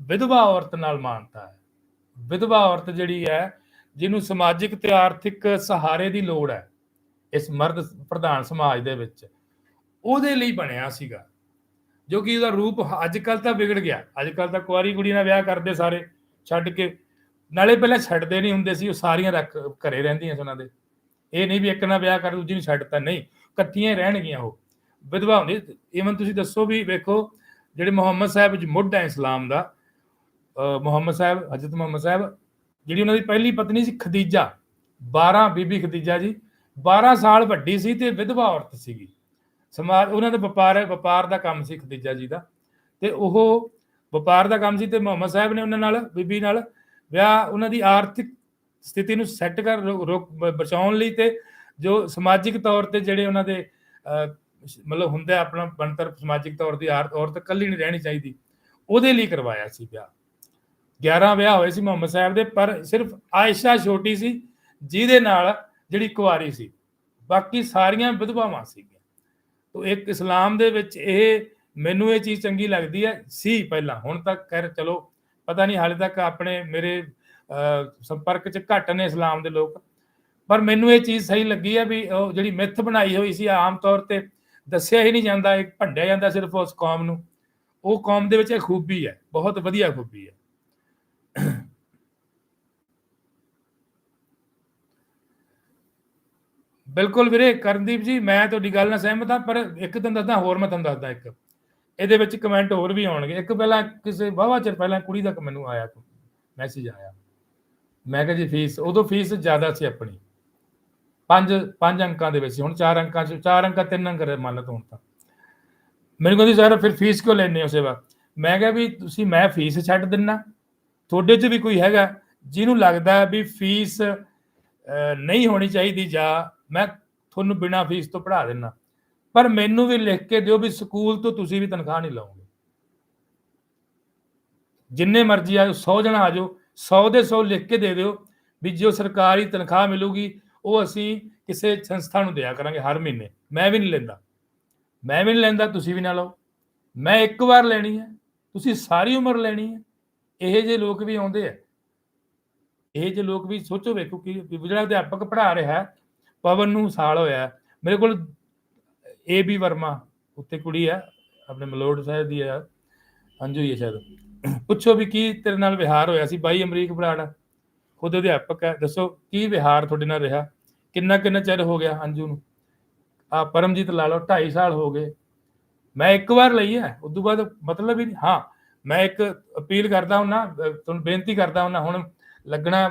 A: ਵਿਧਵਾ ਔਰਤ ਨਾਲ ਮਾਨਤਾ ਹੈ। ਵਿਧਵਾ ਔਰਤ ਜਿਹੜੀ ਹੈ, ਜਿਹਨੂੰ ਸਮਾਜਿਕ ਤੇ ਆਰਥਿਕ ਸਹਾਰੇ ਦੀ ਲੋੜ ਹੈ। ਇਸ ਮਰਦ ਪ੍ਰਧਾਨ ਸਮਾਜ ਦੇ ਵਿੱਚ, ਉਹਦੇ ਲਈ ਬਣਿਆ ਸੀਗਾ। ਜੋ ਕਿ ਉਹਦਾ ਰੂਪ ਅੱਜ ਕੱਲ ਤਾਂ ਵਿਗੜ ਗਿਆ। ਅੱਜ ਕੱਲ ਤਾਂ ਕੁਆਰੀ ਕੁੜੀ ਨਾਲ ਵਿਆਹ ਕਰਦੇ ਸਾਰੇ, ਛੱਡ ਕੇ। ਨਾਲੇ ਪਹਿਲਾਂ ਛੱਡਦੇ ਨਹੀਂ ਹੁੰਦੇ ਸੀ, ਉਹ ਸਾਰੀਆਂ ਰੱਖ, ਘਰੇ ਰਹਿੰਦੀਆਂ ਸੀ ਉਹਨਾਂ ਦੇ। ਇਹ ਨਹੀਂ ਵੀ ਇੱਕ ਨਾਲ ਵਿਆਹ ਕਰ, ਦੂਜੀ ਨੂੰ ਛੱਡਤਾ ਨਹੀਂ, ਇਕੱਠੀਆਂ ਰਹਿਣਗੀਆਂ ਉਹ। ਵਿਧਵਾ ਹੁੰਦੀ ਇਵਨ ਤੁਸੀਂ ਦੱਸੋ ਵੀ ਵੇਖੋ, ਜਿਹੜੇ ਮੁਹੰਮਦ ਸਾਹਿਬ ਜੀ ਮੁੱਢ ਹੈ ਇਸਲਾਮ ਦਾ, ਅਹ ਮੁਹੰਮਦ ਸਾਹਿਬ, ਹਜ਼ਰਤ ਮੁਹੰਮਦ ਸਾਹਿਬ, ਜਿਹੜੀ ਉਹਨਾਂ ਦੀ ਪਹਿਲੀ ਪਤਨੀ ਸੀ ਖਦੀਜਾ 12 ਬੀਬੀ ਖਦੀਜਾ ਜੀ 12 ਸਾਲ ਵੱਡੀ ਸੀ ਤੇ ਵਿਧਵਾ ਔਰਤ ਸੀਗੀ। ਸਮਾਜ ਉਹਨਾਂ ਦਾ ਵਪਾਰ ਵਪਾਰ ਦਾ ਕੰਮ ਸੀ ਖਦੀਜਾ ਜੀ ਦਾ। ਤੇ ਉਹ ਵਪਾਰ ਦਾ ਕੰਮ ਸੀ ਤੇ ਮੁਹੰਮਦ ਸਾਹਿਬ ਨੇ ਉਹਨਾਂ ਨਾਲ, ਬੀਬੀ ਨਾਲ ਵਿਆਹ, ਉਹਨਾਂ ਦੀ ਆਰਥਿਕ ਸਥਿਤੀ ਨੂੰ ਸੈੱਟ ਕਰ ਬਚਾਉਣ ਲਈ ਤੇ ਜੋ ਸਮਾਜਿਕ ਤੌਰ ਤੇ ਜਿਹੜੇ ਉਹਨਾਂ ਦੇ ਮਤਲਬ ਹੁੰਦਾ ਆਪਣਾ ਬਣਤਰ ਸਮਾਜਿਕ ਤੌਰ ਦੀ ਆਰ- ਔਰਤ ਇਕੱਲੀ ਨਹੀਂ ਰਹਿਣੀ ਚਾਹੀਦੀ, ਉਹਦੇ ਲਈ ਕਰਵਾਇਆ ਸੀ ਵਿਆਹ। 11 ਵਿਆਹ ਹੋਏ ਸੀ ਮੁਹੰਮਦ ਸਾਹਿਬ ਦੇ, ਪਰ ਸਿਰਫ ਆਇਸ਼ਾ ਛੋਟੀ ਸੀ, ਜਿਹਦੇ ਨਾਲ ਜਿਹੜੀ ਕੁਆਰੀ ਸੀ। ਬਾਕੀ ਸਾਰੀਆਂ ਵਿਧਵਾਵਾਂ ਸੀਗੀਆਂ। ਤੋ ਇੱਕ ਇਸਲਾਮ ਦੇ ਵਿੱਚ ਇਹ ਮੈਨੂੰ ਇਹ ਚੀਜ਼ ਚੰਗੀ ਲੱਗਦੀ ਹੈ, ਸੀ ਪਹਿਲਾਂ। ਹੁਣ ਤੱਕ ਕਰ ਚਲੋ, ਪਤਾ ਨਹੀਂ ਹਾਲੇ ਤੱਕ ਆਪਣੇ ਮੇਰੇ ਸੰਪਰਕ ਚ ਘੱਟ ਨੇ ਇਸਲਾਮ ਦੇ ਲੋਕ। ਪਰ ਮੈਨੂੰ ਇਹ ਚੀਜ਼ ਸਹੀ ਲੱਗੀ ਹੈ ਵੀ ਉਹ ਜਿਹੜੀ ਮਿੱਥ ਬਣਾਈ ਹੋਈ ਸੀ ਆਮ ਤੌਰ ਤੇ, ਦੱਸਿਆ ਹੀ ਨਹੀਂ ਜਾਂਦਾ, ਇੱਕ ਭੰਡਿਆ ਜਾਂਦਾ ਸਿਰਫ ਉਸ ਕੌਮ ਨੂੰ। ਉਹ ਕੌਮ ਦੇ ਵਿੱਚ ਇਹ ਖੂਬੀ ਹੈ, ਬਹੁਤ ਵਧੀਆ ਖੂਬੀ ਹੈ। ਬਿਲਕੁਲ ਵੀਰੇ, ਕਰਨਦੀਪ ਜੀ, ਮੈਂ ਤੁਹਾਡੀ ਗੱਲ ਨਾਲ ਸਹਿਮਤ ਹਾਂ, ਪਰ ਇੱਕ ਤੁਹਾਨੂੰ ਦੱਸਦਾ, ਹੋਰ ਮੈਂ ਤੁਹਾਨੂੰ ਦੱਸਦਾ ਇੱਕ। ਇਹਦੇ ਵਿੱਚ ਕਮੈਂਟ ਹੋਰ ਵੀ ਆਉਣਗੇ। ਇੱਕ ਪਹਿਲਾਂ ਕਿਸੇ, ਵਾਹਵਾ ਚਿਰ ਪਹਿਲਾਂ ਕੁੜੀ ਦਾ ਮੈਨੂੰ ਆਇਆ ਮੈਸੇਜ ਆਇਆ। ਮੈਂ ਕਿਹਾ ਜੀ, ਫੀਸ, ਉਦੋਂ ਫੀਸ ਜ਼ਿਆਦਾ ਸੀ ਆਪਣੀ। ਪੰਜ ਪੰਜ ਅੰਕਾਂ ਦੇ ਵਿੱਚ ਸੀ, ਹੁਣ ਚਾਰ ਅੰਕਾਂ ਚ, ਚਾਰ ਅੰਕਾਂ, ਤਿੰਨ ਅੰਕ ਦੇ ਮੰਨ ਲਓ ਹੁਣ ਤਾਂ। ਮੈਨੂੰ ਕਹਿੰਦੀ, ਸਰ, ਫਿਰ ਫੀਸ ਕਿਉਂ ਲੈਣੇ ਹੋ ਸੇਵਾ? ਮੈਂ ਕਿਹਾ ਵੀ, ਤੁਸੀਂ, ਮੈਂ ਫੀਸ ਛੱਡ ਦਿੰਨਾ। ਤੁਹਾਡੇ 'ਚ ਵੀ ਕੋਈ ਹੈਗਾ, ਜਿਹਨੂੰ ਲੱਗਦਾ ਵੀ ਫੀਸ ਨਹੀਂ ਹੋਣੀ ਚਾਹੀਦੀ ਜਾਂ ਮੈਂ ਤੁਹਾਨੂੰ ਬਿਨਾਂ ਫੀਸ ਤੋਂ ਪੜ੍ਹਾ ਦਿੰਨਾ ਪਰ ਮੈਨੂੰ ਵੀ ਲਿਖ ਕੇ ਦਿਓ ਵੀ ਸਕੂਲ ਤੋਂ ਤੁਸੀਂ ਵੀ ਤਨਖਾਹ ਨਹੀਂ ਲਓਗੇ। ਜਿੰਨੇ ਮਰਜ਼ੀ ਆਜੋ 100 ਜਣਾ ਆਜੋ 100 ਦੇ 100 ਲਿਖ ਕੇ ਦੇ ਦਿਓ ਵੀ ਜੋ ਸਰਕਾਰੀ ਤਨਖਾਹ ਮਿਲੂਗੀ, ਉਹ ਅਸੀਂ ਕਿਸੇ ਸੰਸਥਾ ਨੂੰ ਦਿਆ ਕਰਾਂਗੇ ਹਰ ਮਹੀਨੇ। ਮੈਂ ਵੀ ਨਹੀਂ ਲੈਂਦਾ। ਮੈਂ ਵੀ ਨਹੀਂ ਲੈਂਦਾ, ਤੁਸੀਂ ਵੀ ਨਾ ਲਓ। ਮੈਂ ਇੱਕ ਵਾਰ ਲੈਣੀ ਹੈ, ਤੁਸੀਂ ਸਾਰੀ ਉਮਰ ਲੈਣੀ ਹੈ। ਇਹ ਜੇ ਲੋਕ ਵੀ ਆਉਂਦੇ ਆ। ਇਹ ਜੇ ਲੋਕ ਵੀ ਸੋਚੋ ਵੇਖੋ ਕਿ ਜਿਹੜਾ ਅਧਿਆਪਕ ਪੜ੍ਹਾ ਰਿਹਾ ਪਵਨ ਨੂੰ ਸਾਲ ਹੋਇਆ ਮੇਰੇ ਕੋਲ ਏ ਬੀ ਵਰਮਾ ਉੱਤੇ ਕੁੜੀ ਹੈ, ਆਪਣੇ ਮਲੋੜ ਸਾਹਿਬ ਦੀ ਹੈ। ਅੰਜੂ ਹੀ ਸ਼ਾਇਦ। ਪੁੱਛੋ ਵੀ ਕੀ ਤੇਰੇ ਨਾਲ ਵਿਹਾਰ ਹੋਇਆ ਸੀ? ਬਾਈ ਅਮਰੀਕ ਬਰਾੜ, ਖੁਦ ਅਧਿਆਪਕ ਹੈ। ਦੱਸੋ, ਕੀ ਵਿਹਾਰ ਤੁਹਾਡੇ ਨਾਲ ਰਿਹਾ? ਕਿੰਨਾ ਕਿੰਨਾ ਚਿਰ ਹੋ ਗਿਆ ਅੰਜੂ ਨੂੰ? ਆ ਪਰਮਜੀਤ ਲਾ ਲਓ 2.5 ਸਾਲ ਹੋ ਗਏ। ਮੈਂ ਇੱਕ ਵਾਰ ਲਈ ਹੈ ਉਸ ਤੋਂ ਬਾਅਦ ਮਤਲਬ ਹੀ ਨਹੀਂ। ਹਾਂ, ਮੈਂ ਇੱਕ ਅਪੀਲ ਕਰਦਾ ਹੁੰਨਾ ਤੁਹਾਨੂੰ ਬੇਨਤੀ ਕਰਦਾ ਹੁੰਨਾ, ਹੁਣ ਲੱਗਣਾ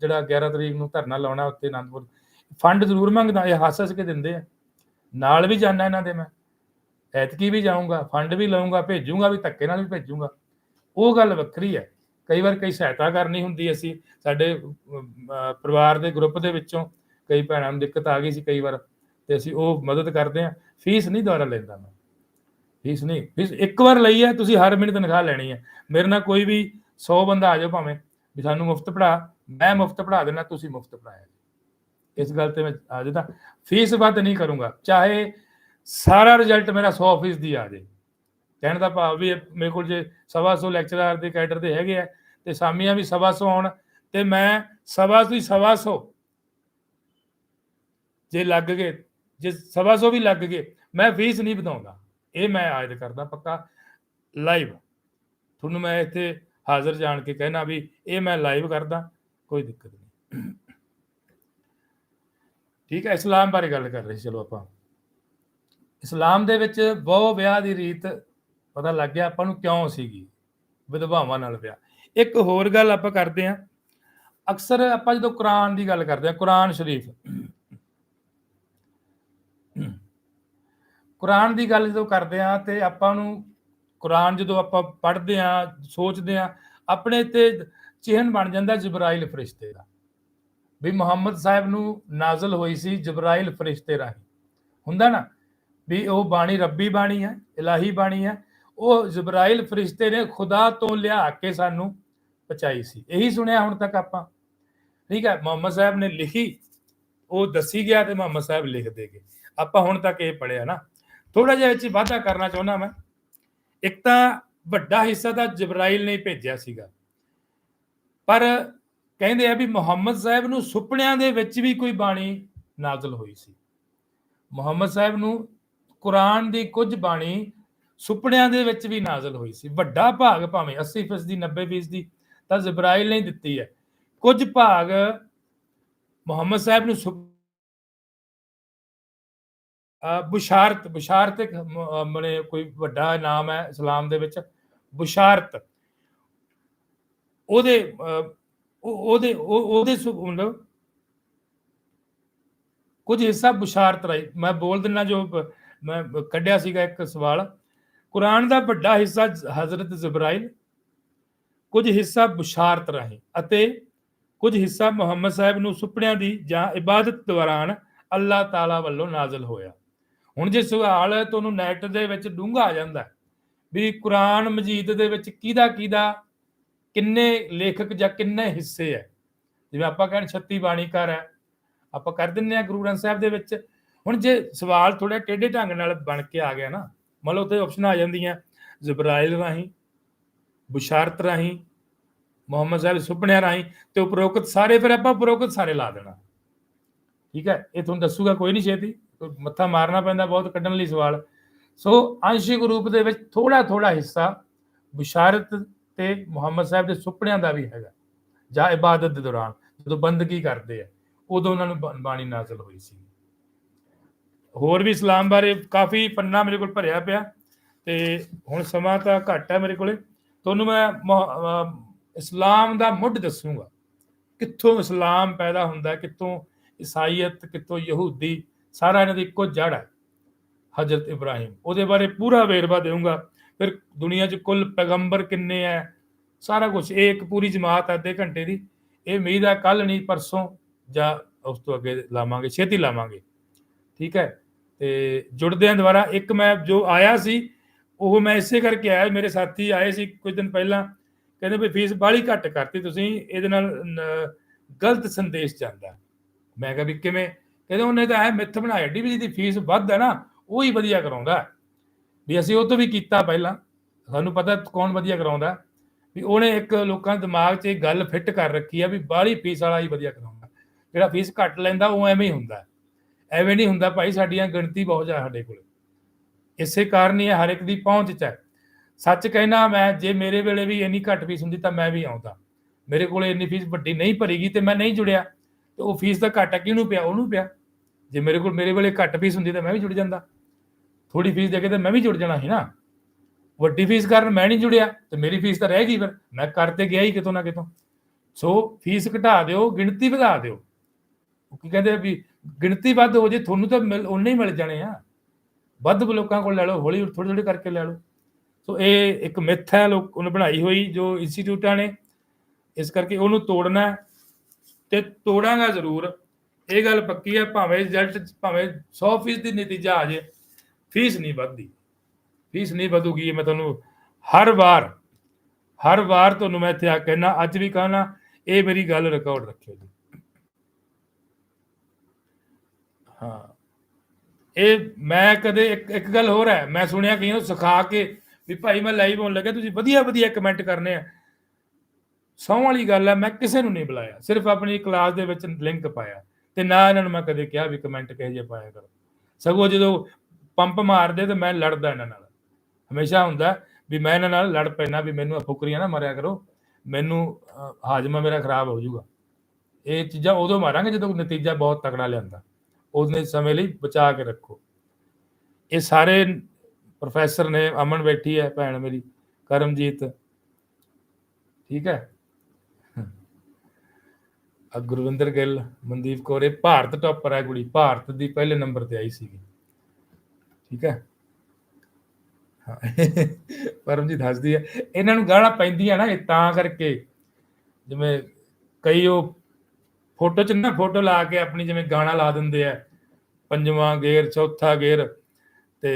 A: ਜਿਹੜਾ 11 ਤਰੀਕ ਨੂੰ ਧਰਨਾ ਲਾਉਣਾ ਉੱਤੇ ਆਨੰਦਪੁਰ ਫੰਡ ਜ਼ਰੂਰ ਮੰਗਦਾ, ਇਹ ਹੱਸ ਹੱਸ ਕੇ ਦਿੰਦੇ ਆ। ਨਾਲ ਵੀ ਜਾਣਾ ਇਹਨਾਂ ਦੇ ਮੈਂ। ਐਤਕੀ ਵੀ ਜਾਊਂਗਾ, ਫੰਡ ਵੀ ਲਵਾਂਗਾ ਭੇਜੂਗਾ ਵੀ, ਧੱਕੇ ਨਾਲ ਵੀ ਭੇਜੂਗਾ। ਉਹ ਗੱਲ ਵੱਖਰੀ ਹੈ। ਕਈ ਵਾਰ ਕਈ ਸਹਾਇਤਾ ਕਰਨੀ ਹੁੰਦੀ ਅਸੀਂ, ਸਾਡੇ ਪਰਿਵਾਰ ਦੇ ਗਰੁੱਪ ਦੇ ਵਿੱਚੋਂ ਕਈ ਭੈਣਾਂ ਨੂੰ ਦਿੱਕਤ ਆ ਗਈ ਸੀ ਕਈ ਵਾਰ, ਤੇ ਅਸੀਂ ਉਹ ਮਦਦ ਕਰਦੇ ਹਾਂ। ਫੀਸ ਨਹੀਂ ਦੁਆਰਾ ਲੈਂਦਾ ਮੈਂ। ਫੀਸ ਨਹੀਂ, ਫੀਸ ਇੱਕ ਵਾਰ ਲਈ ਹੈ, ਤੁਸੀਂ ਹਰ ਮਹੀਨੇ ਤਨਖਾਹ ਲੈਣੀ ਹੈ। ਮੇਰੇ ਨਾਲ ਕੋਈ ਵੀ 100 ਬੰਦਾ ਆ ਜਾਓ ਭਾਵੇਂ, ਵੀ ਸਾਨੂੰ ਮੁਫਤ ਪੜਾ ਮੈਂ ਮੁਫਤ ਪੜਾ ਦੇਣਾ ਤੁਸੀਂ ਮੁਫਤ ਪੜਾਇਆ ਇਸ ਗੱਲ ਤੇ ਮੈਂ, ਆ ਜਾਂਦਾ ਫੀਸ ਵੱਧ ਨਹੀਂ ਕਰੂੰਗਾ, ਚਾਹੇ ਸਾਰਾ ਰਿਜ਼ਲਟ ਮੇਰਾ 100% ਦੀ ਆ ਜੇ। ਕਹਿਣ ਦਾ ਭਾਵ ਵੀ ਮੇਰੇ ਕੋਲ ਜੇ ਸਵਾ ਸੌ ਲੈਕਚਰਰ ਦੇ ਕੈਡਰ ਦੇ ਹੈਗੇ ਆ, ਤੇ ਸਾਮੀਆਂ ਵੀ ਸਵਾ ਸੌ ਆਉਣ ਤੇ ਮੈਂ ਸਵਾ ਹੀ ਸਵਾ ਸੌ ਜੇ ਲੱਗ ਗਏ, ਜੇ ਸਵਾ ਸੌ ਵੀ ਲੱਗ ਗਏ, ਮੈਂ ਫੀਸ ਨਹੀਂ ਵਧਾਉਂਦਾ। ਇਹ ਮੈਂ ਆਇਦ ਕਰਦਾ ਪੱਕਾ ਲਾਈਵ ਤੁਹਾਨੂੰ ਮੈਂ ਇੱਥੇ ਹਾਜ਼ਰ ਜਾਣ ਕੇ ਕਹਿਣਾ ਵੀ ਇਹ ਮੈਂ ਲਾਈਵ ਕਰਦਾ, ਕੋਈ ਦਿੱਕਤ ਨਹੀਂ। ਠੀਕ ਹੈ, ਇਸਲਾਮ ਬਾਰੇ ਗੱਲ ਕਰ ਰਹੇ ਸੀ, ਚਲੋ ਆਪਾਂ। ਇਸਲਾਮ ਦੇ ਵਿੱਚ ਬਹੁ ਵਿਆਹ ਦੀ ਰੀਤ ਪਤਾ ਲੱਗ ਗਿਆ ਆਪਾਂ ਨੂੰ ਕਿਉਂ ਸੀਗੀ, ਵਿਧਵਾਵਾਂ ਨਾਲ ਵਿਆਹ। ਇੱਕ ਹੋਰ ਗੱਲ ਆਪਾਂ ਕਰਦੇ ਹਾਂ। ਅਕਸਰ ਆਪਾਂ ਜਦੋਂ ਕੁਰਾਨ ਦੀ ਗੱਲ ਕਰਦੇ ਹਾਂ, ਕੁਰਾਨ ਸ਼ਰੀਫ। ਕੁਰਾਨ ਦੀ ਗੱਲ ਜਦੋਂ ਕਰਦੇ ਹਾਂ ਤੇ ਆਪਾਂ ਨੂੰ ਕੁਰਾਨ ਜਦੋਂ ਆਪਾਂ ਪੜ੍ਹਦੇ ਹਾਂ, ਸੋਚਦੇ ਹਾਂ, ਆਪਣੇ ਤੇ ਚਿਹਨ ਬਣ ਜਾਂਦਾ ਜਬਰਾਇਲ ਫਰਿਸ਼ਤੇ ਦਾ। ਵੀ ਮੁਹੰਮਦ ਸਾਹਿਬ ਨੂੰ ਨਾਜ਼ਲ ਹੋਈ ਸੀ ਜਬਰਾਇਲ ਫਰਿਸ਼ਤੇ ਰਾਹੀਂ। ਹੁੰਦਾ ਨਾ ਵੀ ਉਹ ਬਾਣੀ ਰੱਬੀ ਬਾਣੀ ਹੈ, ਇਲਾਹੀ ਬਾਣੀ ਹੈ, ਉਹ ਜਬਰਾਇਲ ਫਰਿਸ਼ਤੇ ਨੇ ਖੁਦਾ ਤੋਂ ਲਿਆ ਕੇ ਸਾਨੂੰ ਪਹੁੰਚਾਈ ਸੀ। ਇਹੀ ਸੁਣਿਆ ਹੁਣ ਤੱਕ ਆਪਾਂ। ਠੀਕ ਹੈ, ਮੁਹੰਮਦ ਸਾਹਿਬ ਨੇ ਲਿਖੀ, ਉਹ ਦੱਸੀ ਗਿਆ ਤੇ ਮੁਹੰਮਦ ਸਾਹਿਬ ਲਿਖ ਦੇਗੇ ਆਪਾਂ ਹੁਣ ਤੱਕ ਇਹ ਪੜਿਆ ਨਾ। ਥੋੜਾ ਜਿਹਾ ਵਿੱਚ ਵਾਧਾ ਕਰਨਾ ਚਾਹੁੰਦਾ ਮੈਂ। ਇੱਕ ਤਾਂ ਵੱਡਾ ਹਿੱਸਾ ਤਾਂ ਜਬਰਾਇਲ ਨੇ ਭੇਜਿਆ ਸੀਗਾ। ਪਰ ਕਹਿੰਦੇ ਆ ਵੀ ਮੁਹੰਮਦ ਸਾਹਿਬ ਨੂੰ ਸੁਪਨਿਆਂ ਦੇ ਵਿੱਚ ਵੀ ਕੋਈ ਬਾਣੀ ਨਾਜ਼ਲ ਹੋਈ ਸੀ। ਮੁਹੰਮਦ ਸਾਹਿਬ ਨੂੰ ਕੁਰਾਨ ਦੀ ਕੁਝ ਬਾਣੀ ਸੁਪਨਿਆਂ ਦੇ ਵਿੱਚ ਵੀ ਨਾਜ਼ਲ ਹੋਈ ਸੀ। ਵੱਡਾ ਭਾਗ ਭਾਵੇਂ 80% ਦੀ 90% ਦੀ ਤਾਂ ਜਬਰਾਇਲ ਨੇ ਦਿੱਤੀ ਹੈ। ਕੁਝ ਭਾਗ ਮੁਹੰਮਦ ਸਾਹਿਬ ਨੂੰ ਸੁਪ- ਬੁਸ਼ਾਰਤ ਬੁਸ਼ਾਰਤ ਮਨੇ ਕੋਈ ਵੱਡਾ ਨਾਮ ਹੈ ਇਸਲਾਮ ਦੇ ਵਿੱਚ। ਬੁਸ਼ਾਰਤ। ਉਹਦੇ ਉਹਦੇ ਉਹਦੇ ਮਤਲਬ ਕੁਝ ਹਿੱਸਾ ਬੁਸ਼ਾਰਤ ਰਾਈ ਮੈਂ ਬੋਲ ਦਿੰਨਾ ਜੋ ਮੈਂ ਕੱਢਿਆ ਸੀਗਾ ਇੱਕ ਸਵਾਲ। ਕੁਰਾਨ ਦਾ ਵੱਡਾ ਹਿੱਸਾ ਹਜ਼ਰਤ ਜਬਰਾਇਲ ਕੁਝ ਹਿੱਸਾ ਬੁਸ਼ਾਰਤ ਰਾਹੀਂ ਅਤੇ ਕੁਝ ਹਿੱਸਾ ਮੁਹੰਮਦ ਸਾਹਿਬ ਨੂੰ ਸੁਪਨਿਆਂ ਦੀ ਜਾਂ ਇਬਾਦਤ ਦੌਰਾਨ ਅੱਲਾਹ ਤਾਲਾ ਵੱਲੋਂ ਨਾਜ਼ਲ ਹੋਇਆ। ਹੁਣ ਜੇ ਸਵਾਲ ਤੁਹਾਨੂੰ ਨੈਟ ਦੇ ਵਿੱਚ ਡੂੰਘਾ ਆ ਜਾਂਦਾ ਵੀ ਕੁਰਾਨ ਮਜੀਦ ਦੇ ਵਿੱਚ ਕਿਹਦਾ ਕਿਹਦਾ ਕਿੰਨੇ ਲੇਖਕ ਜਾਂ ਕਿੰਨੇ ਹਿੱਸੇ ਹੈ? ਜਿਵੇਂ ਆਪਾਂ ਕਹਿੰਦੇ 36 ਬਾਣੀਕਾਰ ਹੈ, ਆਪਾਂ ਕਰ ਦਿੰਨੇ ਆ ਗੁਰੂ ਗ੍ਰੰਥ ਸਾਹਿਬ ਦੇ ਵਿੱਚ। ਹੁਣ ਜੇ ਸਵਾਲ ਥੋੜਾ ਟੇਢੇ ਢੰਗ ਨਾਲ ਬਣ ਕੇ ਆ ਗਿਆ ਨਾ ਮੰਨ ਲਓ ਤੇ ਆਪਸ਼ਨ ਆ ਜਾਂਦੀਆਂ, ਜਬਰਾਇਲ ਰਾਹੀਂ, ਬੁਸ਼ਾਰਤ ਰਾਹੀਂ, ਮੁਹੰਮਦ ਸਾਹਿਬ ਸੁਪਨਿਆਂ ਰਾਹੀਂ ਤੇ ਉਪਰੋਕਤ ਸਾਰੇ, ਫਿਰ ਆਪਾਂ ਉਪਰੋਕਤ ਸਾਰੇ ਲਾ ਦੇਣਾ। ਠੀਕ ਹੈ? ਇਹ ਤੁਹਾਨੂੰ ਦੱਸੂਗਾ ਕੋਈ ਨਹੀਂ ਛੇਤੀ ਮੱਥਾ ਮਾਰਨਾ ਪੈਂਦਾ ਬਹੁਤ ਕੱਢਣ ਲਈ ਸਵਾਲ। ਸੋ ਅੰਸ਼ਿਕ ਰੂਪ ਦੇ ਵਿੱਚ ਥੋੜਾ ਥੋੜਾ ਹਿੱਸਾ, ਬੁਸ਼ਾਰਤ ਤੇ ਮੁਹੰਮਦ ਸਾਹਿਬ ਦੇ ਸੁਪਨਿਆਂ ਦਾ ਵੀ ਹੈਗਾ, ਜਾਂ ਇਬਾਦਤ ਦੇ ਦੌਰਾਨ ਜਦੋਂ ਬੰਦਗੀ ਕਰਦੇ ਆ, ਉਦੋਂ ਉਹਨਾਂ ਨੂੰ ਬਾਣੀ ਨਾਜ਼ਲ ਹੋਈ ਸੀ। ਹੋਰ ਵੀ ਇਸਲਾਮ ਬਾਰੇ ਕਾਫੀ ਪੰਨਾ ਮੇਰੇ ਕੋਲ ਭਰਿਆ ਪਿਆ, ਤੇ ਹੁਣ ਸਮਾਂ ਤਾਂ ਘੱਟ ਹੈ ਮੇਰੇ ਕੋਲੇ। ਤੁਹਾਨੂੰ ਮੈਂ ਇਸਲਾਮ ਦਾ ਮੁੱਢ ਦੱਸੂਗਾ। ਕਿੱਥੋਂ ਇਸਲਾਮ ਪੈਦਾ ਹੁੰਦਾ, ਕਿੱਥੋਂ ਈਸਾਈਅਤ, ਕਿੱਥੋਂ ਯਹੂਦੀ, ਸਾਰਾ ਇਹਨਾਂ ਦੀ ਇੱਕੋ ਜੜ ਹੈ, ਹਜ਼ਰਤ ਇਬਰਾਹੀਮ। ਉਹਦੇ ਬਾਰੇ ਪੂਰਾ ਵੇਰਵਾ ਦੇਵਾਂਗਾ ਫਿਰ ਦੁਨੀਆ 'ਚ ਕੁੱਲ ਪੈਗੰਬਰ ਕਿੰਨੇ ਹੈ ਸਾਰਾ ਕੁਝ ਇਹ ਇੱਕ ਪੂਰੀ ਜਮਾਤ ਹੈ ਅੱਧੇ ਘੰਟੇ ਦੀ। ਇਹ ਉਮੀਦ ਆ ਕੱਲ ਨਹੀਂ, ਪਰਸੋਂ ਜਾਂ ਉਸ ਤੋਂ ਅੱਗੇ ਲਾਵਾਂਗੇ, ਛੇਤੀ ਲਾਵਾਂਗੇ। ਠੀਕ ਹੈ ਤੇ ਜੁੜਦੇ ਜੁੜਦਿਆਂ ਦੁਬਾਰਾ। ਇੱਕ ਮੈਂ ਜੋ ਆਇਆ ਸੀ, ਉਹ ਮੈਂ ਇਸੇ ਕਰਕੇ ਆਇਆ। ਮੇਰੇ ਸਾਥੀ ਆਏ ਸੀ ਕੁਝ ਦਿਨ ਪਹਿਲਾਂ। ਕਹਿੰਦੇ ਵੀ ਫੀਸ ਬਾਹਲੀ ਘੱਟ ਕਰਤੀ ਤੁਸੀਂ। ਇਹਦੇ ਨਾਲ ਗਲਤ ਸੰਦੇਸ਼ ਜਾਂਦਾ। ਮੈਂ ਕਿਹਾ ਵੀ ਕਿਵੇਂ? ਕਹਿੰਦੇ ਉਹਨੇ ਤਾਂ ਇਹ ਮਿੱਥ ਬਣਾਇਆ। ਡੀ ਵੀ ਜਿਹਦੀ ਫੀਸ ਵੱਧ ਹੈ ਨਾ, ਉਹ ਹੀ ਵਧੀਆ ਕਰਾਉਂਦਾ। ਵੀ ਅਸੀਂ ਉਹ ਤੋਂ ਵੀ ਕੀਤਾ ਪਹਿਲਾਂ। ਸਾਨੂੰ ਪਤਾ ਕੌਣ ਵਧੀਆ ਕਰਾਉਂਦਾ। ਵੀ ਉਹਨੇ ਇੱਕ ਲੋਕਾਂ ਦੇ ਦਿਮਾਗ 'ਚ ਇਹ ਗੱਲ ਫਿੱਟ ਕਰ ਰੱਖੀ ਆ ਵੀ ਬਾਹਲੀ ਫੀਸ ਵਾਲਾ ਹੀ ਵਧੀਆ ਕਰਾਉਂਦਾ। ਜਿਹੜਾ ਫੀਸ ਘੱਟ ਲੈਂਦਾ, ਉਹ ਐਵੇਂ ਹੀ ਹੁੰਦਾ। ਐਵੇਂ ਨਹੀਂ ਹੁੰਦਾ ਭਾਈ, ਸਾਡੀਆਂ ਗਿਣਤੀ ਬਹੁਤ ਜ਼ਿਆਦਾ ਸਾਡੇ ਕੋਲ। ਇਸੇ ਕਾਰਨ ਹੀ ਹਰ ਇੱਕ ਦੀ ਪਹੁੰਚ 'ਚ ਹੈ। ਸੱਚ ਕਹਿਣਾ, ਮੈਂ ਜੇ ਮੇਰੇ ਵੇਲੇ ਵੀ ਇੰਨੀ ਘੱਟ ਫੀਸ ਹੁੰਦੀ ਤਾਂ ਮੈਂ ਵੀ ਆਉਂਦਾ। ਮੇਰੇ ਕੋਲ ਇੰਨੀ ਫੀਸ ਵੱਡੀ ਨਹੀਂ ਭਰੀਗੀ ਤੇ ਮੈਂ ਨਹੀਂ ਜੁੜਿਆ। ਤੇ ਉਹ ਫੀਸ ਦਾ ਘਾਟਾ ਕਿਹਨੂੰ ਪਿਆ? ਉਹਨੂੰ ਪਿਆ। ਜੇ ਮੇਰੇ ਕੋਲ ਮੇਰੇ ਵੇਲੇ ਘੱਟ ਫੀਸ ਹੁੰਦੀ ਤਾਂ ਮੈਂ ਵੀ ਜੁੜ ਜਾਂਦਾ। ਥੋੜੀ ਫੀਸ ਦੇ ਕੇ ਤਾਂ ਮੈਂ ਵੀ ਜੁੜ ਜਾਣਾ ਸੀ ਨਾ। ਵੱਡੀ ਫੀਸ ਕਾਰਨ ਮੈਂ ਨਹੀਂ ਜੁੜਿਆ ਤੇ ਮੇਰੀ ਫੀਸ ਤਾਂ ਰਹਿ ਗਈ ਫਿਰ। ਮੈਂ ਕਰ ਤੇ ਗਿਆ ਹੀ ਕਿਤੋਂ ਨਾ ਕਿਤੋਂ। ਸੋ ਫੀਸ ਘਟਾ ਦਿਓ, ਗਿਣਤੀ ਵਧਾ ਦਿਓ। ਉਹ ਕੀ ਕਹਿੰਦੇ ਵੀ ਗਿਣਤੀ ਵੱਧ ਹੋ ਜੇ ਤੁਹਾਨੂੰ ਤਾਂ ਮਿਲ ਉਹਨੇ ਹੀ ਮਿਲ ਜਾਣੇ ਆ। ਵੱਧ ਲੋਕਾਂ ਕੋਲ ਲੈ ਲਓ, ਹੌਲੀ ਥੋੜੀ ਥੋੜੀ ਕਰਕੇ ਲੈ ਲਓ। ਸੋ ਇਹ ਇੱਕ ਮਿੱਥ ਹੈ ਲੋਕ, ਉਹਨੇ ਬਣਾਈ ਹੋਈ ਜੋ ਇੰਸਟੀਚਿਊਟਾਂ ਨੇ। ਇਸ ਕਰਕੇ ਉਹਨੂੰ ਤੋੜਨਾ ਹੈ। ਤੇ ਤੋੜਾਂਗਾ ਜ਼ਰੂਰ। ਇਹ ਗੱਲ ਪੱਕੀ ਹੈ, ਭਾਵੇਂ ਰਿਜ਼ਲਟ ਭਾਵੇਂ 100% ਦੀ ਨਤੀਜਾ ਆ ਜੇ। ਫੀਸ ਨਹੀਂ ਵੱਧਦੀ। ਫੀਸ ਨਹੀਂ ਵਧੂਗੀ ਮੈਂ ਤੁਹਾਨੂੰ ਹਰ ਵਾਰ ਹਰ ਵਾਰ ਤੁਹਾਨੂੰ ਮੈਂ ਇੱਥੇ ਆ ਕਹਿਣਾ ਅੱਜ ਵੀ ਕਹਣਾ ਇਹ ਮੇਰੀ ਗੱਲ ਰਿਕਾਰਡ ਰੱਖਿਓ ਜੀ। ਹਾਂ। ਇਹ ਮੈਂ ਕਦੇ ਇੱਕ ਇੱਕ ਗੱਲ ਹੋਰ ਹੈ, ਮੈਂ ਸੁਣਿਆ ਕਿ ਇਹਨੂੰ ਸਿਖਾ ਕੇ ਵੀ ਭਾਈ ਮੈਂ ਲਾਈਵ ਹੋਣ ਲੱਗਾ ਤੁਸੀਂ ਵਧੀਆ ਵਧੀਆ ਕਮੈਂਟ ਕਰਨੇ ਆ। ਸੌਂ ਵਾਲੀ ਗੱਲ ਹੈ, ਮੈਂ ਕਿਸੇ ਨੂੰ ਨਹੀਂ ਬੁਲਾਇਆ, ਸਿਰਫ ਆਪਣੀ ਕਲਾਸ ਦੇ ਵਿੱਚ ਲਿੰਕ ਪਾਇਆ। ਤੇ ਨਾ ਇਹਨਾਂ ਨੂੰ ਮੈਂ ਕਦੇ ਕਿਹਾ ਵੀ ਕਮੈਂਟ ਕਿਹੋ ਜਿਹੇ ਪਾਇਆ ਕਰੋ। ਸਗੋਂ ਜਦੋਂ ਪੰਪ ਮਾਰਦੇ ਤੇ ਮੈਂ ਲੜਦਾ ਇਹਨਾਂ ਨਾਲ। ਹਮੇਸ਼ਾ ਹੁੰਦਾ ਵੀ ਮੈਂ ਇਹਨਾਂ ਨਾਲ ਲੜ ਪੈਣਾ ਵੀ ਮੈਨੂੰ ਫੁਕਰੀਆਂ ਨਾ ਮਾਰਿਆ ਕਰੋ, ਮੈਨੂੰ ਹਾਜ਼ਮਾ ਮੇਰਾ ਖਰਾਬ ਹੋ ਜਾਊਗਾ। ਇਹ ਚੀਜ਼ਾਂ ਉਦੋਂ ਮਾਰਾਂਗੇ ਜਦੋਂ ਨਤੀਜਾ ਬਹੁਤ ਤਕੜਾ ਲਿਆਂਦਾ। ਉਹਨੇ ਸਮੇਂ ਲਈ ਬਚਾ ਕੇ ਰੱਖੋ। ਇਹ ਸਾਰੇ ਪ੍ਰੋਫੈਸਰ ਨੇ, ਅਮਨ ਬੈਠੀ ਹੈ, ਭੈਣ ਮੇਰੀ, ਕਰਮਜੀਤ। ਠੀਕ ਹੈ? ਆ ਗੁਰਵਿੰਦਰ ਗਿੱਲ, ਮਨਦੀਪ ਕੌਰ, ਇਹ ਭਾਰਤ ਟੌਪਰ ਹੈ ਕੁੜੀ। ਭਾਰਤ ਦੀ ਪਹਿਲੇ ਨੰਬਰ ਤੇ ਆਈ ਸੀਗੀ। ਠੀਕ ਹੈ? ਹਾਂ। ਪਰਮਜੀਤ ਹੱਸਦੀ ਹੈ। ਇਹਨਾਂ ਨੂੰ ਗਾਲਾਂ ਪੈਂਦੀਆਂ ਨਾ ਇਹ ਤਾਂ ਕਰਕੇ। ਜਿਵੇਂ ਕਈ ਉਹ ਫੋਟੋ ਚ ਨਾ ਫੋਟੋ ਲਾ ਕੇ ਆਪਣੀ ਜਿਵੇਂ ਗਾਣਾ ਲਾ ਦਿੰਦੇ ਆ। ਪੰਜਵਾਂ ਗੇਰ, ਚੌਥਾ ਗੇਰ ਤੇ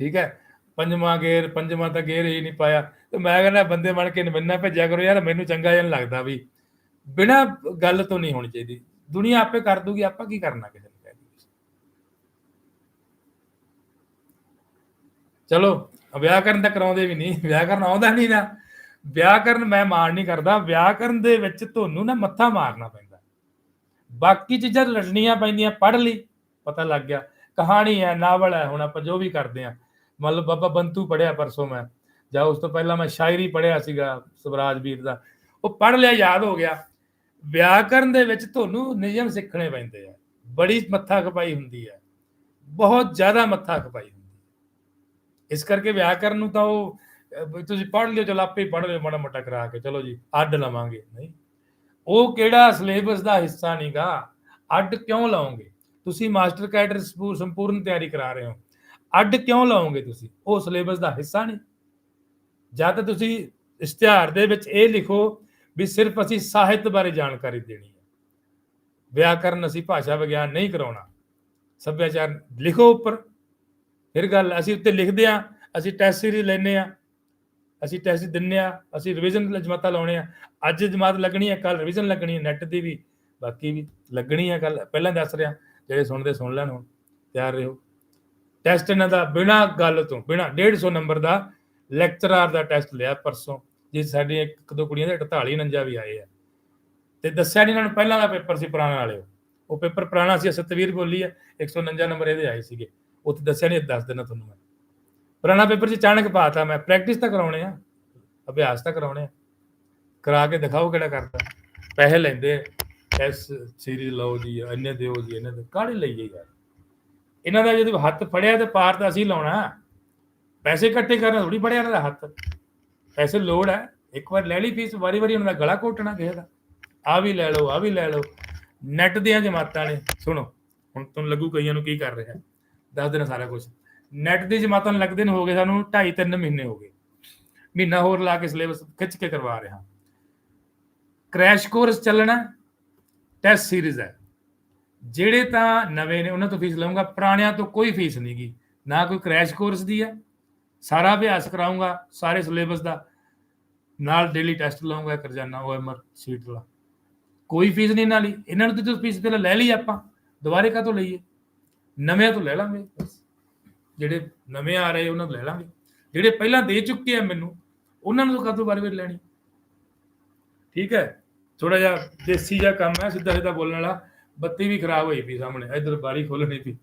A: ਠੀਕ ਹੈ? ਪੰਜਵਾਂ ਗੇਰ, ਪੰਜਵਾਂ ਤਾਂ ਗੇਰ ਹੀ ਨਹੀਂ ਪਾਇਆ। ਤੇ ਮੈਂ ਕਹਿੰਦਾ ਬੰਦੇ ਬਣ ਕੇ ਨਵੰਨਾ ਭੇਜਿਆ ਕਰੋ ਯਾਰ, ਮੈਨੂੰ ਚੰਗਾ ਜਿਹਾ ਨੀ ਲੱਗਦਾ ਵੀ। ਬਿਨਾ ਗੱਲ ਤੋਂ ਨਹੀਂ ਹੋਣੀ ਚਾਹੀਦੀ। ਦੁਨੀਆ ਆਪੇ ਕਰ ਦੂਗੀ, ਆਪਾਂ ਕੀ ਕਰਨਾ ਕਿਸੇ ਨੂੰ ਕਹਿ ਕੇ। ਚਲੋ ਵਿਆਕਰਨ ਤਾਂ ਕਰਾਉਂਦੇ ਵੀ ਨਹੀਂ ਵਿਆਕਰਨ ਆਉਂਦਾ ਨਹੀਂ ਨਾ। ਵਿਆਕਰਨ ਮੈਂ ਮਾਣ ਨਹੀਂ ਕਰਦਾ ਵਿਆਕਰਨ ਦੇ ਵਿੱਚ ਤੁਹਾਨੂੰ ਨਾ ਮੱਥਾ ਮਾਰਨਾ ਪੈਂਦਾ। ਬਾਕੀ ਚੀਜ਼ਾਂ ਲੜਨੀਆਂ ਪੈਂਦੀਆਂ, ਪੜ੍ਹ ਲਈ, ਪਤਾ ਲੱਗ ਗਿਆ। ਕਹਾਣੀ ਹੈ, ਨਾਵਲ ਹੈ, ਹੁਣ ਆਪਾਂ ਜੋ ਵੀ ਕਰਦੇ ਆ ਮਤਲਬ ਬਾਬਾ ਬੰਤੂ ਪੜਿਆ ਪਰਸੋਂ ਮੈਂ। ਜਾਂ ਉਸ ਤੋਂ ਪਹਿਲਾਂ ਮੈਂ ਸ਼ਾਇਰੀ ਪੜਿਆ ਸੀਗਾ ਸਵਰਾਜ ਵੀਰ ਦਾ। ਉਹ ਪੜ੍ਹ ਲਿਆ, ਯਾਦ ਹੋ ਗਿਆ। ਵਿਆਕਰਨ ਦੇ ਵਿੱਚ ਤੁਹਾਨੂੰ ਨਿਯਮ ਸਿੱਖਣੇ ਪੈਂਦੇ ਆ। ਬੜੀ ਮੱਥਾ ਖਪਾਈ ਹੁੰਦੀ ਹੈ। ਬਹੁਤ ਜ਼ਿਆਦਾ ਮੱਥਾ ਖਪਾਈ ਇਸ ਕਰਕੇ ਵਿਆਕਰਨ ਨੂੰ ਤਾਂ ਉਹ ਤੁਸੀਂ ਪੜ੍ਹ ਲਿਓ, ਚਲ ਆਪੇ ਪੜ੍ਹ ਲਿਓ, ਮਾੜਾ ਮੋਟਾ ਕਰਾ ਕੇ, ਚਲੋ ਜੀ, ਅੱਡ ਲਵਾਂਗੇ, ਨਹੀਂ। ਉਹ ਕਿਹੜਾ ਸਿਲੇਬਸ ਦਾ ਹਿੱਸਾ ਨਹੀਂਗਾ ਅੱਡ ਕਿਉਂ ਲਾਓਗੇ? ਤੁਸੀਂ ਮਾਸਟਰ ਕੈਡਰ ਸੰਪੂਰਨ ਤਿਆਰੀ ਕਰਾ ਰਹੇ ਹੋ। ਅੱਡ ਕਿਉਂ ਲਾਓਗੇ ਤੁਸੀਂ? ਉਹ ਸਿਲੇਬਸ ਦਾ ਹਿੱਸਾ ਨਹੀਂ। ਜਾਂ ਤਾਂ ਤੁਸੀਂ ਇਸ਼ਤਿਹਾਰ ਦੇ ਵਿੱਚ ਇਹ ਲਿਖੋ ਵੀ ਸਿਰਫ ਅਸੀਂ ਸਾਹਿਤ ਬਾਰੇ ਜਾਣਕਾਰੀ ਦੇਣੀ ਹੈ। ਵਿਆਕਰਨ ਅਸੀਂ ਭਾਸ਼ਾ ਵਿਗਿਆਨ ਨਹੀਂ ਕਰਾਉਣਾ। ਸੱਭਿਆਚਾਰ ਲਿਖੋ ਉੱਪਰ। ਫਿਰ ਗੱਲ ਅਸੀਂ ਉੱਤੇ ਲਿਖਦੇ ਆ ਅਸੀਂ ਟੈਸਟ ਸੀਰੀਜ਼ ਲੈਨੇ ਆ ਅਸੀਂ ਟੈਸਟ ਦਿੰਨੇ ਆ ਅਸੀਂ ਰਿਵੀਜ਼ਨ ਜਮਾਤਾਂ ਲਾਉਣੇ ਆ ਅੱਜ ਜਮਾਤ ਲੱਗਣੀ ਹੈ ਕੱਲ ਰਿਵੀਜ਼ਨ ਲੱਗਣੀ ਹੈ ਨੈਟ ਦੀ ਵੀ, ਬਾਕੀ ਵੀ ਲੱਗਣੀ ਹੈ ਕੱਲ ਪਹਿਲਾਂ ਦੱਸ ਰਿਹਾ, ਜਿਹੜੇ ਸੁਣਦੇ ਸੁਣ ਲੈਣ ਹੁਣ, ਤਿਆਰ ਰਹੋ। ਟੈਸਟ ਇਹਨਾਂ ਦਾ ਬਿਨਾ ਗੱਲ ਤੋਂ, ਬਿਨਾ 150 ਨੰਬਰ ਦਾ ਲੈਕਚਰਰ ਦਾ ਟੈਸਟ ਲਿਆ ਪਰਸੋਂ ਜੇ ਸਾਡੀ ਇੱਕ ਦੋ ਕੁੜੀਆਂ ਦੇ 48 49 ਵੀ ਆਏ ਆ। ਤੇ ਦੱਸਿਆ ਨਹੀਂ ਇਹਨਾਂ ਨੂੰ, ਪਹਿਲਾਂ ਦਾ ਪੇਪਰ ਸੀ ਪੁਰਾਣਾ ਵਾਲੇ ਉਹ ਪੇਪਰ ਪੁਰਾਣਾ ਸੀ ਸਤਵੀਰ ਬੋਲੀ ਹੈ 149 ਨੰਬਰ ਇਹਦੇ ਆਏ ਸੀਗੇ। ਉੱਥੇ ਦੱਸਿਆ ਨਹੀਂ ਦੱਸ ਦੇਣਾ ਤੁਹਾਨੂੰ ਮੈਂ। ਪੁਰਾਣਾ ਪੇਪਰ 'ਚ ਅਚਾਨਕ ਪਾਤਾ ਮੈਂ ਪ੍ਰੈਕਟਿਸ ਤਾਂ ਕਰਾਉਣੇ ਆ, ਅਭਿਆਸ ਤਾਂ ਕਰਾਉਣੇ ਆ। ਕਰਾ ਕੇ ਦਿਖਾਓ ਕਿਹੜਾ ਕਰਦਾ। ਪੈਸੇ ਲੈਂਦੇ ਟੈਸਟ ਸੀਰੀਜ਼ ਲਓ ਜੀ, ਇੰਨੇ ਦਿਓ ਜੀ ਇਹਨਾਂ ਦੇ ਕਾਹਦੇ ਲਈਏ ਯਾਰ? ਇਹਨਾਂ ਦਾ ਜਦੋਂ ਹੱਥ ਫੜਿਆ ਤੇ ਪਾਰ ਤਾਂ ਅਸੀਂ ਲਾਉਣਾ। ਪੈਸੇ ਇਕੱਠੇ ਕਰਨਾ ਥੋੜੀ ਫੜਿਆ ਇਹਨਾਂ ਦਾ ਹੱਥ। ਪੈਸੇ ਲੋੜ ਹੈ। ਇੱਕ ਵਾਰ ਲੈ ਲਈ ਫੀਸ ਵਾਰੀ ਵਾਰੀ ਉਹਨਾਂ ਦਾ ਗਲਾ ਘੋਟਣਾ ਕਿਸੇ ਦਾ। ਆ ਵੀ ਲੈ ਲਓ ਆ ਵੀ ਲੈ ਲਓ। ਨੈਟ ਦੀਆਂ ਜਮਾਤਾਂ ਨੇ। ਸੁਣੋ, ਹੁਣ ਤੁਹਾਨੂੰ ਲੱਗੂ ਕਈਆਂ ਨੂੰ ਕੀ ਕਰ ਰਿਹਾ। ਦੱਸ ਦੇਣਾ ਸਾਰਾ ਕੁਝ ਨੈਟ ਦੀ ਜਮਾਤਾਂ ਲੱਗਦੇ ਨੇ ਹੋ ਗਏ ਸਾਨੂੰ 2.5 3 ਮਹੀਨੇ ਹੋ ਗਏ। ਮਹੀਨਾ ਹੋਰ ਲਾ ਕੇ ਸਿਲੇਬਸ ਖਿੱਚ ਕੇ ਕਰਵਾ ਰਿਹਾ। ਕ੍ਰੈਸ਼ ਕੋਰਸ ਚੱਲਣਾ ਟੈਸਟ ਸੀਰੀਜ਼ ਹੈ। ਜਿਹੜੇ ਤਾਂ ਨਵੇਂ ਨੇ, ਉਹਨਾਂ ਤੋਂ ਫੀਸ ਲਵਾਂਗਾ ਪੁਰਾਣਿਆਂ ਤੋਂ ਕੋਈ ਫੀਸ ਨਹੀਂ ਨਾ ਕੋਈ ਕ੍ਰੈਸ਼ ਕੋਰਸ ਦੀ ਹੈ। ਸਾਰਾ ਅਭਿਆਸ ਕਰਾਉਂਗਾ ਸਾਰੇ ਸਿਲੇਬਸ ਦਾ। ਨਾਲ ਡੇਲੀ ਟੈਸਟ ਲਾਉਂਗਾ ਕਰਜਾਨਾ ਓਐਮਆਰ ਸੀਟ ਦਾ ਕੋਈ ਫੀਸ ਨਹੀਂ ਇਹਨਾਂ ਲਈ ਇਹਨਾਂ ਨੂੰ ਤਾਂ ਤੁਸੀਂ ਫੀਸ ਪਹਿਲਾਂ ਲੈ ਲਈ ਆਪਾਂ, ਦੁਬਾਰੇ ਕਾਹਤੋਂ ਲਈਏ? ਨਵਿਆਂ ਤੋਂ ਲੈ ਲਾਂਗੇ। ਜਿਹੜੇ ਨਵੇਂ ਆ ਰਹੇ, ਉਹਨਾਂ ਤੋਂ ਲੈ ਲਾਂਗੇ। ਜਿਹੜੇ ਪਹਿਲਾਂ ਦੇ ਚੁੱਕੇ ਆ ਮੈਨੂੰ, ਉਹਨਾਂ ਨੂੰ ਕਾਹਤੋਂ ਵਾਰ ਵਾਰ ਲੈਣੀ? ਠੀਕ ਹੈ? ਥੋੜਾ ਜਿਹਾ ਦੇਸੀ ਜਿਹਾ ਕੰਮ ਹੈ, ਸਿੱਧਾ ਸਿੱਧਾ ਬੋਲਣ ਵਾਲਾ। ਬੱਤੀ ਵੀ ਖਰਾਬ ਹੋਈ ਪਈ ਸਾਹਮਣੇ, ਇਧਰ ਬਾਰੀ ਖੋਲਣੀ ਪਈ।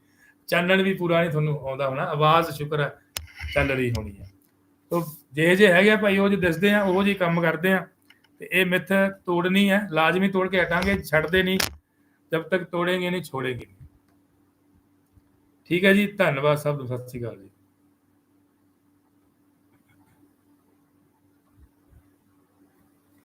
A: ਚਾਨਣ ਵੀ ਪੂਰਾ ਨਹੀਂ ਤੁਹਾਨੂੰ ਆਉਂਦਾ ਹੋਣਾ। ਆਵਾਜ਼ ਸ਼ੁਕਰ ਹੈ, ਚੱਲ ਰਹੀ ਹੋਣੀ ਹੈ। ਤੋ ਜੇ ਜੇ ਹੈਗੇ ਆ ਭਾਈ, ਉਹ ਜੇ ਦਿਸਦੇ ਆ, ਉਹ ਜੀ ਕੰਮ ਕਰਦੇ ਆ, ਤੇ ਇਹ ਮਿੱਥ ਤੋੜਨੀ ਹੈ। ਲਾਜ਼ਮੀ ਤੋੜ ਕੇ ਹਟਾਂਗੇ, ਛੱਡਦੇ ਨਹੀਂ। ਜਦ ਤੱਕ ਤੋੜेंगे ਨਹੀਂ ਛੋੜेंगे ਨਹੀਂ। ਠੀਕ ਹੈ ਜੀ ਧੰਨਵਾਦ ਸਭ ਨੂੰ ਸਤਿ ਸ਼੍ਰੀ ਅਕਾਲ ਜੀ।